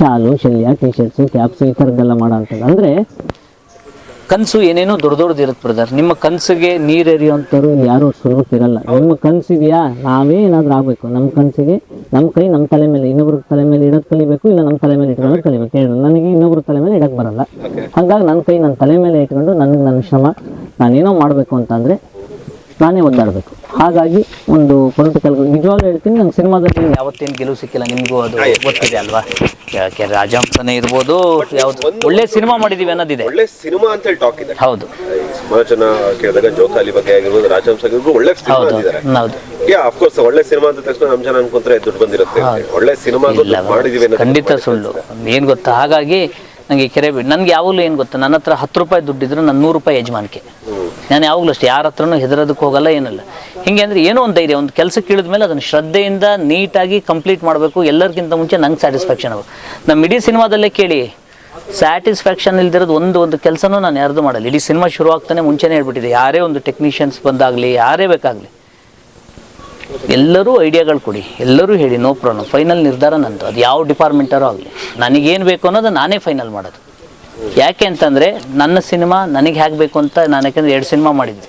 ಶಾಲು ಶಲ್ಯ ಟಿ ಶರ್ಟ್ಸು ಕ್ಯಾಪ್ಸು ಈ ಥರದ್ದೆಲ್ಲ ಮಾಡೋ ಅಂಥದ್ದು. ಅಂದರೆ ಕನಸು ಏನೇನೋ ದೊಡ್ಡ ದೊಡ್ಡದು ಇರುತ್ತೆ ಬ್ರದರ್ ನಿಮ್ಮ ಕನಸಿಗೆ ನೀರೆರಿಯುವಂಥವ್ರು ಇಲ್ಲಿ ಯಾರು ಇರಲ್ಲ. ನಿಮ್ಮ ಕನಸಿದೆಯಾ? ನಾವೇ ಏನಾದರೂ ಆಗಬೇಕು. ನಮ್ಮ ಕನಸಿಗೆ ನಮ್ಮ ಕೈ ನಮ್ಮ ತಲೆ ಮೇಲೆ ಇನ್ನೊಬ್ರ ತಲೆ ಮೇಲೆ ಇಡೋದು ಕಲಿಬೇಕು ಇಲ್ಲ ನಮ್ಮ ತಲೆ ಮೇಲೆ ಇಟ್ಕೊಂಡು ಕಲಿಬೇಕು. ಹೇಳು ನನಗೆ ಇನ್ನೊಬ್ರ ತಲೆ ಮೇಲೆ ಇಡಕ್ಕೆ ಬರಲ್ಲ. ಹಾಗಾಗಿ ನನ್ನ ಕೈ ನನ್ನ ತಲೆ ಮೇಲೆ ಇಟ್ಕೊಂಡು ನನಗೆ ನನ್ನ ಶ್ರಮ ನಾನೇನೋ ಮಾಡಬೇಕು ಅಂತಂದರೆ ನಾನೇ ಒದ್ದಾಡಬೇಕು. ಹಾಗಾಗಿ ಒಂದು ಪೊಲಿಟಿಕಲ್ ನಿಜವಾಗ್ಲೂ ಹೇಳ್ತೀನಿ ನಂಗೆ ಸಿನಿಮಾದಲ್ಲಿ ಯಾವತ್ತೇನು ಗೆಲುವು ಸಿಕ್ಕಿಲ್ಲ ನಿಮಗೂ ಅದು ಗೊತ್ತಿದೆ ಅಲ್ವಾ? ಯಾಕೆ ರಾಜಹಂಸನೇ ಇರ್ಬೋದು ಯಾವ್ದು ಒಳ್ಳೆ ಸಿನಿಮಾ ಮಾಡಿದೀವಿ ಅನ್ನೋದಿದೆ. ಒಳ್ಳೆ ಸಿನಿಮಾ ಅಂತ ಹೇಳಿ ಟಾಕ್ ಇದೆ. ಹೌದು. ಸುಮಾರು ಜನ ಕೇಳಿದಾಗ ಜೋಕಾಲಿ ಬಗ್ಗೆ ಆಗಿರ್ಬೋದು ರಾಜಹಂಸ ಆಗಿರ್ಬೋದು ಒಳ್ಳೆ ಸಿನಿಮಾ ಹೌದು ಅಂದಿದ್ದಾರೆ ಹೌದು. ಯಾ ಅಫ್ಕೋರ್ಸ್ ಒಳ್ಳೆ ಸಿನಿಮಾ ಅಂತ ತಕ್ಷಣ ನಮ್ಮ ಜನ ಅನ್ಕೊಂತಾರೆ ದುಡ್ಡು ಬಂದಿರುತ್ತೆ. ಒಳ್ಳೆ ಸಿನಿಮಾ ಮಾಡಿದೀವಿ ಅನ್ನೋದು ಖಂಡಿತ ಸುಳ್ಳು. ಏನು ಗೊತ್ತಾ? ಹಾಗಾಗಿ ನನಗೆ ಕೆರೆ ಬಿಡಿ ನನಗೆ ಯಾವಾಗಲೂ ಏನು ಗೊತ್ತಾ? ನನ್ನ ಹತ್ರ ಹತ್ತು ರೂಪಾಯಿ ದುಡ್ಡಿದ್ರು ನನ್ನ ನೂರು ರೂಪಾಯಿ ಯಜಮಾನಿಕೆ. ನಾನು ಯಾವಾಗಲೂ ಅಷ್ಟೇ ಯಾರ ಹತ್ರನೂ ಹೆದರೋದಕ್ಕೆ ಹೋಗಲ್ಲ, ಏನಿಲ್ಲ. ಹಿಂಗೆ ಅಂದರೆ ಏನೋ ಒಂದು ಧೈರ್ಯ, ಒಂದು ಕೆಲಸ ಮೇಲೆ ಅದನ್ನು ಶ್ರದ್ಧೆಯಿಂದ ನೀಟಾಗಿ ಕಂಪ್ಲೀಟ್ ಮಾಡಬೇಕು. ಎಲ್ಲರಿಗಿಂತ ಮುಂಚೆ ನಂಗೆ ಸ್ಯಾಟಿಸ್ಫ್ಯಾಕ್ಷನ್ ಆಗಬೇಕು ನಮ್ಮ ಇಡೀ ಸಿನಿಮಾದಲ್ಲೇ ಕೇಳಿ, ಸ್ಯಾಟಿಸ್ಫ್ಯಾಕ್ಷನ್ ಇಲ್ದಿರೋದು ಒಂದು ಒಂದು ಕೆಲಸನೂ ನಾನು ಯಾರ್ದು ಮಾಡಲ್ಲ. ಇಡೀ ಸಿನಿಮಾ ಶುರು ಆಗ್ತಾನೆ ಮುಂಚೆನೇ ಹೇಳ್ಬಿಟ್ಟಿದೆ. ಯಾರೇ ಒಂದು ಟೆಕ್ನಿಷಿಯನ್ಸ್ ಬಂದಾಗಲಿ, ಯಾರೇ ಬೇಕಾಗಲಿ. ಎಲ್ಲರೂ ಐಡಿಯಾಗಳು ಕೊಡಿ. ಎಲ್ಲರೂ ಹೇಳಿ ನೋ ಪ್ರಾಬ್ಲಮ್ ಫೈನಲ್ ನಿರ್ಧಾರ ನಂದು. ಅದು ಯಾವ ಡಿಪಾರ್ಟ್ಮೆಂಟಾರೂ ಆಗಲಿ. ನನಗೇನು ಬೇಕು ಅನ್ನೋದು ನಾನೇ ಫೈನಲ್ ಮಾಡೋದು. ಯಾಕೆ ಅಂತಂದರೆ ನನ್ನ ಸಿನಿಮಾ ನನಗೆ ಹೇಗೆ ಬೇಕು ಅಂತ ನಾನು ಯಾಕೆಂದರೆ ಎರಡು ಸಿನಿಮಾ ಮಾಡಿದ್ವಿ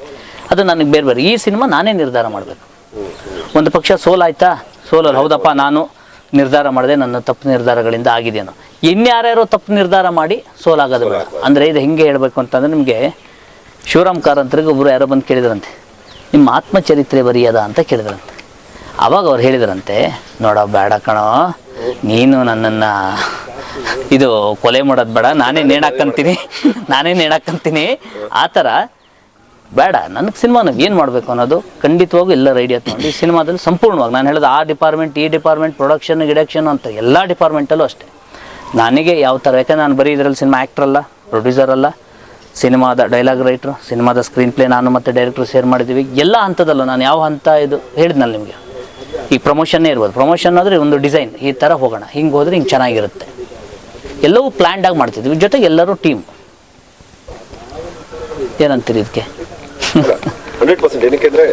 ಅದು ನನಗೆ ಬೇರೆ ಬೇರೆ. ಈ ಸಿನಿಮಾ ನಾನೇ ನಿರ್ಧಾರ ಮಾಡಬೇಕು. ಒಂದು ಪಕ್ಷ ಆಯ್ತಾ? ಸೋಲಲ್ಲ. ಹೌದಪ್ಪ ನಾನು ನಿರ್ಧಾರ ಮಾಡಿದೆ. ನನ್ನ ತಪ್ಪು ನಿರ್ಧಾರಗಳಿಂದ ಆಗಿದೆಯೋ ಇನ್ಯಾರ್ಯಾರೋ ತಪ್ಪು ನಿರ್ಧಾರ ಮಾಡಿ ಸೋಲಾಗೋದು ಬೇಡ. ಅಂದರೆ ಇದು ಹೆಂಗೆ ಹೇಳಬೇಕು ಅಂತಂದರೆ ನಿಮಗೆ ಶಿವರಾಮ್ ಕಾರಂತರಿಗೆ ಒಬ್ಬರು ಯಾರೋ ಬಂದು ಕೇಳಿದ್ರಂತೆ. ನಿಮ್ಮ ಆತ್ಮಚರಿತ್ರೆ ಬರೆಯದ ಅಂತ ಕೇಳಿದ್ರಂತೆ. ಅವಾಗ ಅವ್ರು ಹೇಳಿದ್ರಂತೆ, ನೋಡ, ಬೇಡ ಕಣೋ, ನೀನು ನನ್ನನ್ನು ಇದು ಕೊಲೆ ಮಾಡೋದು ಬೇಡ, ನಾನೇ ನೇಣಾಕಂತೀನಿ ನಾನೇ ನೇಣಾಕಂತೀನಿ ಆ ಥರ, ಬೇಡ, ನನಗೆ ಸಿನಿಮಾನ ಏನು ಮಾಡಬೇಕು ಅನ್ನೋದು ಖಂಡಿತವಾಗೂ ಎಲ್ಲರ ಐಡಿಯಾ ತೊಗೊಂಡು ಈ ಸಿನಿಮಾದಲ್ಲಿ ಸಂಪೂರ್ಣವಾಗಿ ನಾನು ಹೇಳಿದ ಆ ಡಿಪಾರ್ಟ್ಮೆಂಟ್, ಈ ಡಿಪಾರ್ಟ್ಮೆಂಟ್, ಪ್ರೊಡಕ್ಷನ್, ಗಿಡಕ್ಷನ್ ಅಂತ ಎಲ್ಲ ಡಿಪಾರ್ಟ್ಮೆಂಟಲ್ಲೂ ಅಷ್ಟೇ. ನನಗೆ ಯಾವ ಥರ, ಯಾಕಂದ್ರೆ ನಾನು ಬರೀ ಇದರಲ್ಲಿ ಸಿನಿಮಾ ಆ್ಯಕ್ಟರ್ ಅಲ್ಲ, ಪ್ರೊಡ್ಯೂಸರ್ ಅಲ್ಲ, ಸಿನಿಮಾದ ಡೈಲಾಗ್ ರೈಟ್ರು, ಸಿನಿಮಾದ ಸ್ಕ್ರೀನ್ ಪ್ಲೇ ನಾನು ಮತ್ತು ಡೈರೆಕ್ಟ್ರು ಶೇರ್ ಮಾಡಿದ್ದೀವಿ, ಎಲ್ಲ ಹಂತದಲ್ಲೂ ನಾನು ಯಾವ ಹಂತ ಇದು ಹೇಳಿದ್ನಲ್ಲ ನಿಮಗೆ ಈಗ ಪ್ರಮೋಷನ್ನೇ ಇರ್ಬೋದು. ಪ್ರಮೋಷನ್ ಆದರೆ ಒಂದು ಡಿಸೈನ್ ಈ ಥರ ಹೋಗೋಣ. ಹಿಂಗೆ ಹೋದರೆ ಹಿಂಗೆ ಚೆನ್ನಾಗಿರುತ್ತೆ. ಎಲ್ಲವೂ ಪ್ಲ್ಯಾಂಡಾಗಿ ಮಾಡ್ತಿದ್ವಿ. ಜೊತೆಗೆ ಎಲ್ಲರೂ ಟೀಮ್ ಏನಂತೀರಿ ಇದಕ್ಕೆ ಹಂಡ್ರೆಡ್ ಪರ್ಸೆಂಟ್. ಏನಕ್ಕೆ ಅಂದ್ರೆ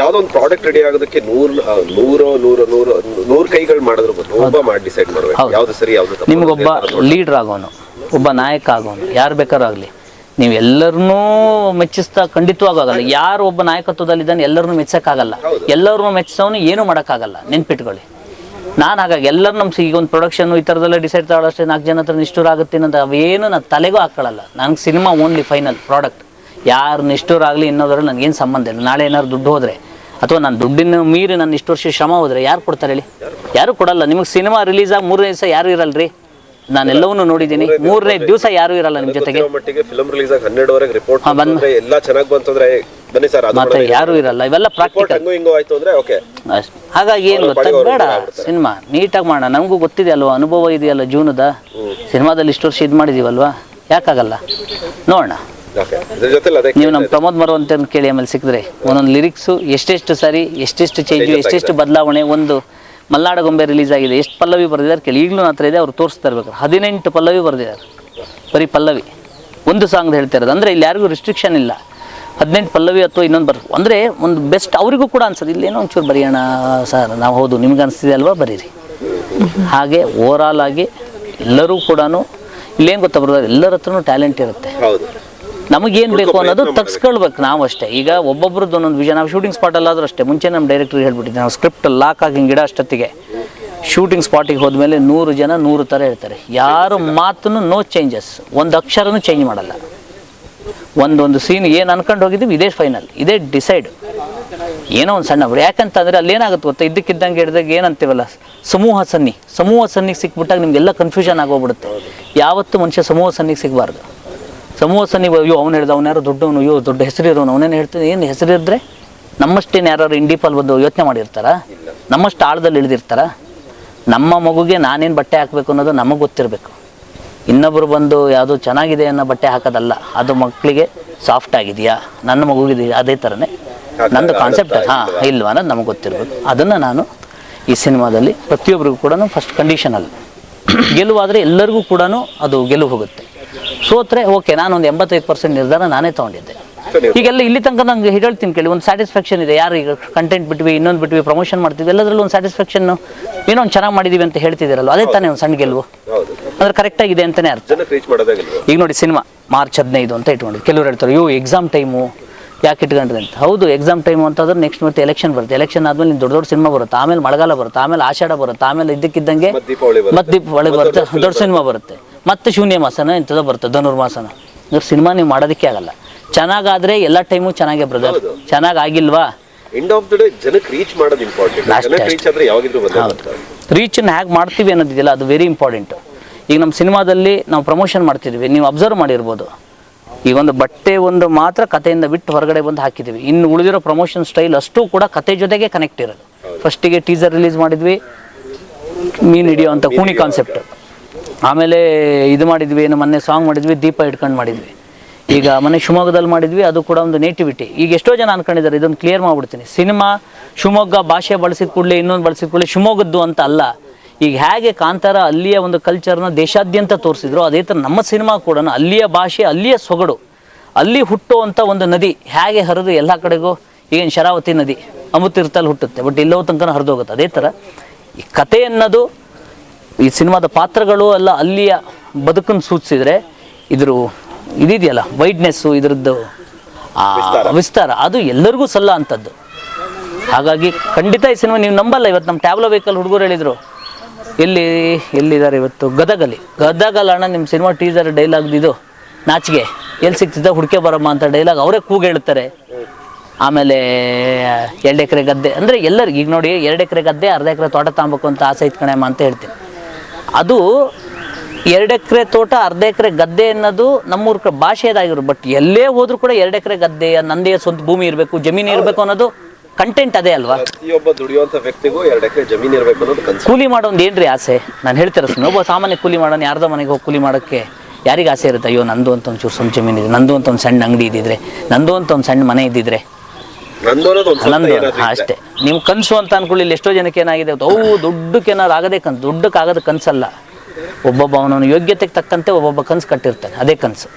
ಯಾವ್ದೋ ಒಂದು ಪ್ರಾಡಕ್ಟ್ ರೆಡಿ ಆಗೋದಕ್ಕೆ ನೂರ್ ನೂರೋ ನೂರ ನೂರು ನೂರು ಕೈಗಳು ಮಾಡಿದ್ರು ಒಬ್ಬ ಮಾಡಿ ಡಿಸೈಡ್ ಮಾಡಬೇಕು. ಯಾವ್ದು ಸರಿ ಯಾವ್ದು ಒಬ್ಬ ಲೀಡರ್ ಆಗೋನು. ಒಬ್ಬ ನಾಯಕ ಆಗೋನು. ಯಾರು ಬೇಕಾದ್ರೂ ಆಗಲಿ. ನೀವು ಎಲ್ಲರನ್ನೂ ಮೆಚ್ಚಿಸ್ತಾ ಖಂಡಿತವಾಗಲ್ಲ ಯಾರು ಒಬ್ಬ ನಾಯಕತ್ವದಲ್ಲಿದ್ದಾನೆ ಎಲ್ಲರನ್ನೂ ಮೆಚ್ಚಕ್ಕಾಗಲ್ಲ ಎಲ್ಲರನ್ನೂ ಮೆಚ್ಚಿಸೋನು ಏನೂ ಮಾಡೋಕ್ಕಾಗಲ್ಲ. ನೆನ್ಪಿಟ್ಕೊಳ್ಳಿ. ನಾನು ಹಾಗಾಗಿ ಎಲ್ಲರೂ ನಮ್ಮ ಈಗ ಒಂದು ಪ್ರೊಡಕ್ಷನ್ ಈ ಥರದೆಲ್ಲ ಡಿಸೈಡ್ ತಗೊಳ್ಳೋ ಅಷ್ಟೇ ನಾಲ್ಕು ಜನ ಹತ್ರ ನಿಷ್ಠೂರ ಆಗುತ್ತೆ ಅಂತ ಅವೇನು ನಾನು ತಲೆಗೂ ಹಾಕೊಳ್ಳಲ್ಲ ನನಗೆ ಸಿನಿಮಾ ಓನ್ಲಿ ಫೈನಲ್ ಪ್ರಾಡಕ್ಟ್ ಯಾರು ನಿಷ್ಠೂರ ಆಗಲಿ ಇನ್ನೋದ್ರಲ್ಲಿ ನನಗೇನು ಸಂಬಂಧ ಇಲ್ಲ. ನಾಳೆ ಏನಾದ್ರು ದುಡ್ಡು ಹೋದರೆ ಅಥವಾ ನಾನು ದುಡ್ಡಿನ ಮೀರಿ ನನ್ನ ಇಷ್ಟು ವರ್ಷ ಶ್ರಮ ಹೋದರೆ ಯಾರು ಕೊಡ್ತಾರೆ ಹೇಳಿ? ಯಾರು ಕೊಡಲ್ಲ. ನಿಮಗೆ ಸಿನಿಮಾ ರಿಲೀಸ್ ಆಗಿ ಮೂರನೇ ದಿವಸ ಯಾರು ಇರಲ್ರಿ? ನಾನೆಲ್ಲವನ್ನೂ ನೋಡಿದ್ದೀನಿ. ಮೂರನೇ ದಿವಸ ಯಾರು ಇರಲ್ಲ ನಿಮ್ ಜೊತೆಗೆ. ಮಟ್ಟಿಗೆ ಫಿಲ್ಮ್ ರಿಲೀಸ್ ಆಗಿ ಹನ್ನೆರಡುವರೆಗೆ ರಿಪೋರ್ಟ್ ಹಾ, ಬಂದ್ರೆ ಎಲ್ಲ ಚೆನ್ನಾಗಿ ಬಂತು ಅಂದ್ರೆ ಬನ್ನಿ ಸರ್ ಅದು ಮತ್ತೆ ಯಾರು ಇರಲ್ಲ ಇವೆಲ್ಲ ಪ್ರಾಕ್ಟಿಕಲ್ ಹಂಗೂ ಹಿಂಗೂ ಆಯ್ತು ಅಂದ್ರೆ ಓಕೆ ಹಾಗಾಗಿ ಏನು ಗೊತ್ತಾ? ಬೇಡ ಸಿನಿಮಾ ನೀಟಾಗಿ ಮಾಡೋಣ. ನಮಗೂ ಗೊತ್ತಿದೆ ಅಲ್ವಾ ಅನುಭವ ಇದೆಯಲ್ಲ ಜೂನದ ಸಿನಿಮಾದಲ್ಲಿ ಇಷ್ಟು ವರ್ಷ ಇದ್ ಮಾಡಿದೀವಲ್ವಾ? ಯಾಕಾಗಲ್ಲ? ನೋಡೋಣ. ನೀವು ನಮ್ಮ ಪ್ರಮೋದ್ ಮರು ಅಂತ ಕೇಳಿ ಆಮೇಲೆ ಸಿಕ್ಕಿದ್ರೆ ಒಂದೊಂದು ಲಿರಿಕ್ಸು ಎಷ್ಟೆಷ್ಟು ಸರಿ ಎಷ್ಟೆಷ್ಟು ಚೇಂಜು ಎಷ್ಟೆಷ್ಟು ಬದಲಾವಣೆ ಒಂದು ಮಲ್ನಾಡ ಗೊಂಬೆ ರಿಲೀಸ್ ಆಗಿದೆ. ಎಷ್ಟು ಪಲ್ಲವಿ ಬರೆದಿದ್ದಾರೆ ಕೇಳಿ. ಈಗಲೂ ಹತ್ರ ಇದೆ, ಅವ್ರು ತೋರಿಸ್ತಾ ಇರ್ಬೇಕಾರೆ ಹದಿನೆಂಟು ಪಲ್ಲವಿ ಬರೆದಿದ್ದಾರೆ ಬರೀ ಪಲ್ಲವಿ. ಒಂದು ಸಾಂಗ್ ಹೇಳ್ತಾ ಇರೋದು. ಅಂದರೆ ಇಲ್ಲಿ ಯಾರಿಗೂ ರಿಸ್ಟ್ರಿಕ್ಷನ್ ಇಲ್ಲ. ಹದಿನೆಂಟು ಪಲ್ಲವಿ ಅಥವಾ ಇನ್ನೊಂದು ಬರ್, ಅಂದರೆ ಒಂದು ಬೆಸ್ಟ್ ಅವರಿಗೂ ಕೂಡ ಅನ್ಸೋದು. ಇಲ್ಲೇನೋ ಒಂಚೂರು ಬರೆಯೋಣ ಸರ್, ನಾವು ಹೌದು. ನಿಮ್ಗೆ ಅನಿಸ್ತಿದೆ ಅಲ್ವಾ? ಬರೀರಿ. ಹಾಗೆ ಓವರಾಲ್ ಆಗಿ ಎಲ್ಲರೂ ಕೂಡ ಇಲ್ಲೇನು ಗೊತ್ತಾ ಬರೋದು ಎಲ್ಲರ ಹತ್ರನೂ ಟ್ಯಾಲೆಂಟ್ ಇರುತ್ತೆ. ನಮಗೇನು ಬೇಕು ಅನ್ನೋದು ತಗ್ಸ್ಕೊಳ್ಬೇಕು ನಾವು ಅಷ್ಟೇ. ಈಗ ಒಬ್ಬೊಬ್ರದ್ದು ಒಂದೊಂದು ವಿಷಯ ನಾವು ಶೂಟಿಂಗ್ ಸ್ಪಾಟಲ್ಲಾದ್ರೂ ಅಷ್ಟೇ. ಮುಂಚೆ ನಮ್ಮ ಡೈರೆಕ್ಟರ್ ಹೇಳ್ಬಿಟ್ಟಿದ್ದೆ ನಾವು ಸ್ಕ್ರಿಪ್ಟ್ ಲಾಕ್ ಆಗಿ ಗಿಡ ಅಷ್ಟೊತ್ತಿಗೆ. ಶೂಟಿಂಗ್ ಸ್ಪಾಟಿಗೆ ಹೋದ್ಮೇಲೆ ನೂರು ಜನ ನೂರು ಥರ ಹೇಳ್ತಾರೆ ಯಾರು ಮಾತನ್ನು ನೋ ಚೇಂಜಸ್ ಒಂದು ಅಕ್ಷರನೂ ಚೇಂಜ್ ಮಾಡಲ್ಲ. ಒಂದೊಂದು ಸೀನ್ ಏನು ಅನ್ಕೊಂಡು ಹೋಗಿದ್ದೀವಿ ಇದೇ ಫೈನಲ್ ಇದೇ ಡಿಸೈಡ್ ಏನೋ ಒಂದು ಸಣ್ಣ ಯಾಕಂತಂದರೆ ಅಲ್ಲಿ ಏನಾಗುತ್ತೆ ಗೊತ್ತಾ? ಇದ್ದಕ್ಕಿದ್ದಂಗೆ ಹಿಡಿದಾಗ ಏನಂತೀವಲ್ಲ? ಸಮೂಹ ಸನ್ನಿ. ಸಮೂಹ ಸನ್ನಿಗೆ ಸಿಕ್ಬಿಟ್ಟಾಗ ನಿಮಗೆಲ್ಲ ಕನ್ಫ್ಯೂಷನ್ ಆಗೋಗ್ಬಿಡುತ್ತೆ. ಯಾವತ್ತೂ ಮನುಷ್ಯ ಸಮೂಹ ಸನ್ನಿಗೆ ಸಿಗಬಾರ್ದು. ಸಮೂಹ ಸನ್ನಿ ಅಯ್ಯೋ ಅವ್ನು ಹೇಳ್ದ ಅವ್ನು ಯಾರು ದೊಡ್ಡವನು ಅಯ್ಯೋ ದೊಡ್ಡ ಹೆಸರಿರೋನು ಅವನೇನು ಹೇಳ್ತಾನೆ? ಏನು ಹೆಸರಿದ್ರೆ? ನಮ್ಮಷ್ಟೇನು ಯಾರು ಇಂಡಿಪಾಲ್ ಬಂದು ಯೋಚನೆ ಮಾಡಿರ್ತಾರ? ನಮ್ಮಷ್ಟು ಆಳದಲ್ಲಿ ಇಳಿದಿರ್ತಾರ? ನಮ್ಮ ಮಗುಗೆ ನಾನೇನು ಬಟ್ಟೆ ಹಾಕಬೇಕು ಅನ್ನೋದು ನಮಗೆ ಗೊತ್ತಿರಬೇಕು. ಇನ್ನೊಬ್ಬರು ಬಂದು ಯಾವುದು ಚೆನ್ನಾಗಿದೆ ಅನ್ನೋ ಬಟ್ಟೆ ಹಾಕೋದಲ್ಲ ಅದು ಮಕ್ಕಳಿಗೆ ಸಾಫ್ಟ್ ಆಗಿದೆಯಾ? ನನ್ನ ಮಗುಗಿದೆ ಅದೇ ಥರನೇ ನಂದು ಕಾನ್ಸೆಪ್ಟ್ ಹಾಂ ಇಲ್ವಾ ಅನ್ನೋದು ನಮಗೆ ಗೊತ್ತಿರಬೇಕು. ಅದನ್ನು ನಾನು ಈ ಸಿನಿಮಾದಲ್ಲಿ ಪ್ರತಿಯೊಬ್ಬರಿಗೂ ಕೂಡ ಫಸ್ಟ್ ಕಂಡೀಷನಲ್ಲಿ ಗೆಲುವಾದರೆ ಎಲ್ಲರಿಗೂ ಕೂಡ ಅದು ಗೆಲುವು ಹೋಗುತ್ತೆ. ಸೋತ್ರೆ ಓಕೆ ನಾನು ಒಂದು ಎಂಬತ್ತೈದು ಪರ್ಸೆಂಟ್ ನಿರ್ಧಾರ ನಾನೇ ತೊಗೊಂಡಿದ್ದೆ. ಈಗೆಲ್ಲ ಇಲ್ಲಿ ತನಕ ನಂಗೆ ಹೇಳ್ತೀನಿ ಕೇಳಿ ಒಂದು ಸ್ಯಾಟಿಸ್ಫ್ಯಾಕ್ಷನ್ ಇದೆ ಯಾರು ಈಗ ಕಂಟೆಂಟ್ ಬಿಟ್ವಿ ಇನ್ನೊಂದು ಬಿಟ್ವಿ ಪ್ರಮೋಷನ್ ಮಾಡ್ತೀವಿ ಎಲ್ಲದರಲ್ಲೂ ಒಂದು ಸ್ಯಾಟಿಸ್ಫ್ಯಾಕ್ಷನ್ ಏನೋ ಒಂದು ಚೆನ್ನಾಗಿ ಮಾಡಿದೀವಿ ಅಂತ ಹೇಳ್ತಿದ್ದೀರಲ್ಲ ಅದೇ ತಾನೇ ಒಂದು ಸಣ್ಣ ಗೆಲುವು. ಅಂದ್ರೆ ಅಂದ್ರೆ ಕರೆಕ್ಟಾಗಿದೆ ಅಂತಲೇ ಅರ್ಥ. ಈಗ ನೋಡಿ ಸಿನಿಮಾ ಮಾರ್ಚ್ ಹದಿನೈದು ಅಂತ ಇಟ್ಕೊಂಡು ಕೆಲವರು ಹೇಳ್ತಾರೆ ಅಯ್ಯೋ ಎಕ್ಸಾಮ್ ಟೈಮು ಯಾಕೆ ಇಟ್ಕೊಂಡ್ರೆ? ಅಂತ. ಹೌದು ಎಕ್ಸಾಮ್ ಟೈಮು ಅಂತಂದ್ರೆ ನೆಕ್ಸ್ಟ್ ಮತ್ತೆ ಎಲೆಕ್ಷನ್ ಬರುತ್ತೆ. ಎಲೆಕ್ಷನ್ ಆದ್ಮೇಲೆ ದೊಡ್ಡ ದೊಡ್ಡ ಸಿನಿಮಾ ಬರುತ್ತೆ ಆಮೇಲೆ ಮಳೆಗಾಲ ಬರುತ್ತೆ ಆಮೇಲೆ ಆಷಾಢ ಬರುತ್ತೆ ಆಮೇಲೆ ಇದ್ದಕ್ಕಿದ್ದಂಗೆ ಮತ್ತೆ ದೀಪಾವಳಿ ಬರುತ್ತೆ. ಮತ್ತೆ ದೀಪಾವಳಿ ಬರುತ್ತೆ. ದೊಡ್ಡ ಸಿನಿಮಾ ಬರುತ್ತೆ. ಮತ್ತೆ ಶೂನ್ಯ ಮಾಸನ ಇಂಥದ್ದು ಬರುತ್ತೆ ಧನುರ್ಮಾಸನ ಸಿನಿಮಾ ನೀವು ಮಾಡೋದಕ್ಕೆ ಆಗಲ್ಲ. ಚೆನ್ನಾಗಾದ್ರೆ ಎಲ್ಲ ಟೈಮು ಚೆನ್ನಾಗೆ ಬ್ರದರ್ ಚೆನ್ನಾಗಾಗಿಲ್ವಾ? ಎಂಡ್ ಆಫ್ ದ ಡೇ ಜನಕ್ಕೆ ರೀಚ್ ಮಾಡೋದು ಇಂಪಾರ್ಟೆಂಟ್ ರೀಚ್ ಅಂದ್ರೆ ಯಾವಾಗಿದ್ರು. ರೀಚನ್ನು ಹೇಗೆ ಮಾಡ್ತೀವಿ ಅನ್ನೋದಿದೆಯಲ್ಲ ಅದು ವೆರಿ ಇಂಪಾರ್ಟೆಂಟ್ ಈಗ ನಮ್ಮ ಸಿನಿಮಾದಲ್ಲಿ ನಾವು ಪ್ರಮೋಷನ್ ಮಾಡ್ತಿದ್ವಿ. ನೀವು ಅಬ್ಸರ್ವ್ ಮಾಡಿರ್ಬೋದು. ಈಗ ಒಂದು ಬಟ್ಟೆ ಒಂದು ಮಾತ್ರ ಕಥೆಯಿಂದ ಬಿಟ್ಟು ಹೊರಗಡೆ ಬಂದು ಹಾಕಿದ್ದೀವಿ ಇನ್ನು ಉಳಿದಿರೋ ಪ್ರಮೋಷನ್ ಸ್ಟೈಲ್ ಅಷ್ಟು ಕೂಡ ಕತೆ ಜೊತೆಗೆ ಕನೆಕ್ಟ್ ಇರೋದು. ಫಸ್ಟಿಗೆ ಟೀಸರ್ ರಿಲೀಸ್ ಮಾಡಿದ್ವಿ. ಮೀನು ಹಿಡಿಯೋ ಅಂತ ಕೂಣಿ ಕಾನ್ಸೆಪ್ಟ್ ಆಮೇಲೆ ಇದು ಮಾಡಿದ್ವಿ, ಏನು ಮೊನ್ನೆ ಸಾಂಗ್ ಮಾಡಿದ್ವಿ, ದೀಪ ಇಟ್ಕೊಂಡು ಮಾಡಿದ್ವಿ. ಈಗ ಮೊನ್ನೆ ಶಿವಮೊಗ್ಗದಲ್ಲಿ ಮಾಡಿದ್ವಿ, ಅದು ಕೂಡ ಒಂದು ನೇಟಿವಿಟಿ ಈಗ ಎಷ್ಟೋ ಜನ ಅನ್ಕೊಂಡಿದ್ದಾರೆ, ಇದೊಂದು ಕ್ಲಿಯರ್ ಮಾಡ್ಬಿಡ್ತೀನಿ. ಸಿನಿಮಾ, ಶಿವಮೊಗ್ಗ ಭಾಷೆ ಬಳಸಿದ ಕೂಡಲೇ, ಇನ್ನೊಂದು ಬಳಸಿದ ಕೂಡಲೇ ಶಿವಮೊಗ್ಗದ್ದು ಅಂತ ಅಲ್ಲ. ಈಗ ಹೇಗೆ ಕಾಂತಾರ ಅಲ್ಲಿಯ ಒಂದು ಕಲ್ಚರ್ನ ದೇಶಾದ್ಯಂತ ತೋರಿಸಿದ್ರು, ಅದೇ ಥರ ನಮ್ಮ ಸಿನಿಮಾ ಕೂಡ ಅಲ್ಲಿಯ ಭಾಷೆ, ಅಲ್ಲಿಯ ಸೊಗಡು, ಅಲ್ಲಿ ಹುಟ್ಟುವಂಥ ಒಂದು ನದಿ, ಹೇಗೆ ಹರಿದು ಎಲ್ಲ ಕಡೆಗೂ ಈಗೇನು ಶರಾವತಿ ನದಿ ಅಮೃತೀರ್ಥಲ್ಲಿ ಹುಟ್ಟುತ್ತೆ, ಬಟ್ ಇಲ್ಲೋ ತನಕ ಹರಿದೋಗುತ್ತೆ. ಅದೇ ಥರ ಈ ಕತೆ ಅನ್ನೋದು ಈ ಸಿನಿಮಾದ ಪಾತ್ರಗಳು ಎಲ್ಲ ಅಲ್ಲಿಯ ಬದುಕನ್ನು ಸೂಚಿಸಿದ್ರೆ ಇದ್ರ ಇದಿದೆಯಲ್ಲ ವೈಡ್ನೆಸ್ಸು ಇದ್ರದ್ದು ಆ ವಿಸ್ತಾರ. ಅದು ಎಲ್ಲರಿಗೂ ಸಲ್ಲ ಅಂಥದ್ದು ಹಾಗಾಗಿ ಖಂಡಿತ ಈ ಸಿನಿಮಾ ನೀವು ನಂಬಲ್ಲ. ಇವತ್ತು ನಮ್ಮ ಟ್ಯಾಬ್ಲೋ ವೆಹಿಕಲ್ ಹುಡುಗರು ಹೇಳಿದರು ಎಲ್ಲಿ ಎಲ್ಲಿದ್ದಾರೆ ಇವತ್ತು? ಗದಗಲ್ಲಿ. ಗದಗಲ್ಲ ಅಣ್ಣ ನಿಮ್ಮ ಸಿನಿಮಾ ಟೀಸರ್ ಡೈಲಾಗ್ ಇದು. ನಾಚಿಗೆ ಎಲ್ಲಿ ಸಿಗ್ತಿದ್ದ ಹುಡುಕೆ ಬರಮ್ಮ ಅಂತ ಡೈಲಾಗ್ ಅವರೇ ಕೂಗು ಹೇಳ್ತಾರೆ. ಆಮೇಲೆ ಎರಡು ಎಕರೆ ಗದ್ದೆ. ಅಂದರೆ ಎಲ್ಲರಿಗೆ ಈಗ ನೋಡಿ ಎರಡು ಎಕರೆ ಗದ್ದೆ ಅರ್ಧ ಎಕರೆ ತೋಟ ತಾಂಬೇಕು ಅಂತ ಆಸೆ ಇಟ್ಕಣಮ್ಮ ಅಂತ ಹೇಳ್ತೀನಿ. ಅದು ಎರಡು ಎಕರೆ ತೋಟ ಅರ್ಧ ಎಕರೆ ಗದ್ದೆ ಅನ್ನೋದು ನಮ್ಮೂರ ಭಾಷೆದಾಗಿರು ಬಟ್ ಎಲ್ಲೇ ಹೋದ್ರೂ ಕೂಡ ಎರಡು ಎಕರೆ ಗದ್ದೆ ನಂದೆಯ ಸ್ವಂತ ಭೂಮಿ ಇರಬೇಕು ಜಮೀನು ಇರಬೇಕು ಅನ್ನೋದು ಕಂಟೆಂಟ್ ಅದೇ ಅಲ್ವಾ? ಪ್ರತಿಯೊಬ್ಬ ದುಡಿಯುವಂತ ವ್ಯಕ್ತಿಗೂ ಎರಡು ಎಕರೆ ಜಮೀನ್ ಇರಬೇಕು ಅನ್ನೋದು ಕನ್ಸು ಕೂಲಿ ಮಾಡೋದು ಏನ್ರಿ ಆಸೆ? ನಾನು ಹೇಳ್ತಿರೋ ಸುಮ್ಮನೆ ಒಬ್ಬ ಸಾಮಾನ್ಯ ಕೂಲಿ ಮಾಡೋನು ಯಾರ್ದೋ ಮನೆಗೆ ಹೋಗಿ ಕೂಲಿ ಮಾಡೋಕ್ಕೆ ಯಾರಿಗೆ ಆಸೆ ಇರುತ್ತೆ? ಅಯ್ಯೋ ನಂದು ಅಂತ ಒಂಚೂರು ಸ್ವಂತ ಜಮೀನು ಇದೆ ನಂದು ಅಂತ ಒಂದು ಸಣ್ಣ ಅಂಗಡಿ ಇದ್ದಿದ್ರೆ ನಂದು ಅಂತ ಒಂದು ಸಣ್ಣ ಮನೆ ಇದ್ದಿದ್ರೆ. ನಂದು ಅಷ್ಟೇ. ನಿಮ್ ಕನಸು ಅಂತ ಅನ್ಕೊಳ್ಳಿ ಎಷ್ಟೋ ಜನಕ್ಕೆ ಏನಾಗಿದೆ? ಅವು ದೊಡ್ಡಕ್ಕೆ ಏನಾದ್ರು ಆಗದೆ ಕನ್ಸು ದೊಡ್ಡಕ್ಕಾಗದ ಕನಸಲ್ಲ. ಒಬ್ಬೊಬ್ಬ ಅವನವನ ಯೋಗ್ಯತೆಗೆ ತಕ್ಕಂತೆ ಒಬ್ಬೊಬ್ಬ ಕನ್ಸು ಕಟ್ಟಿರ್ತಾನೆ ಅದೇ ಕನಸು.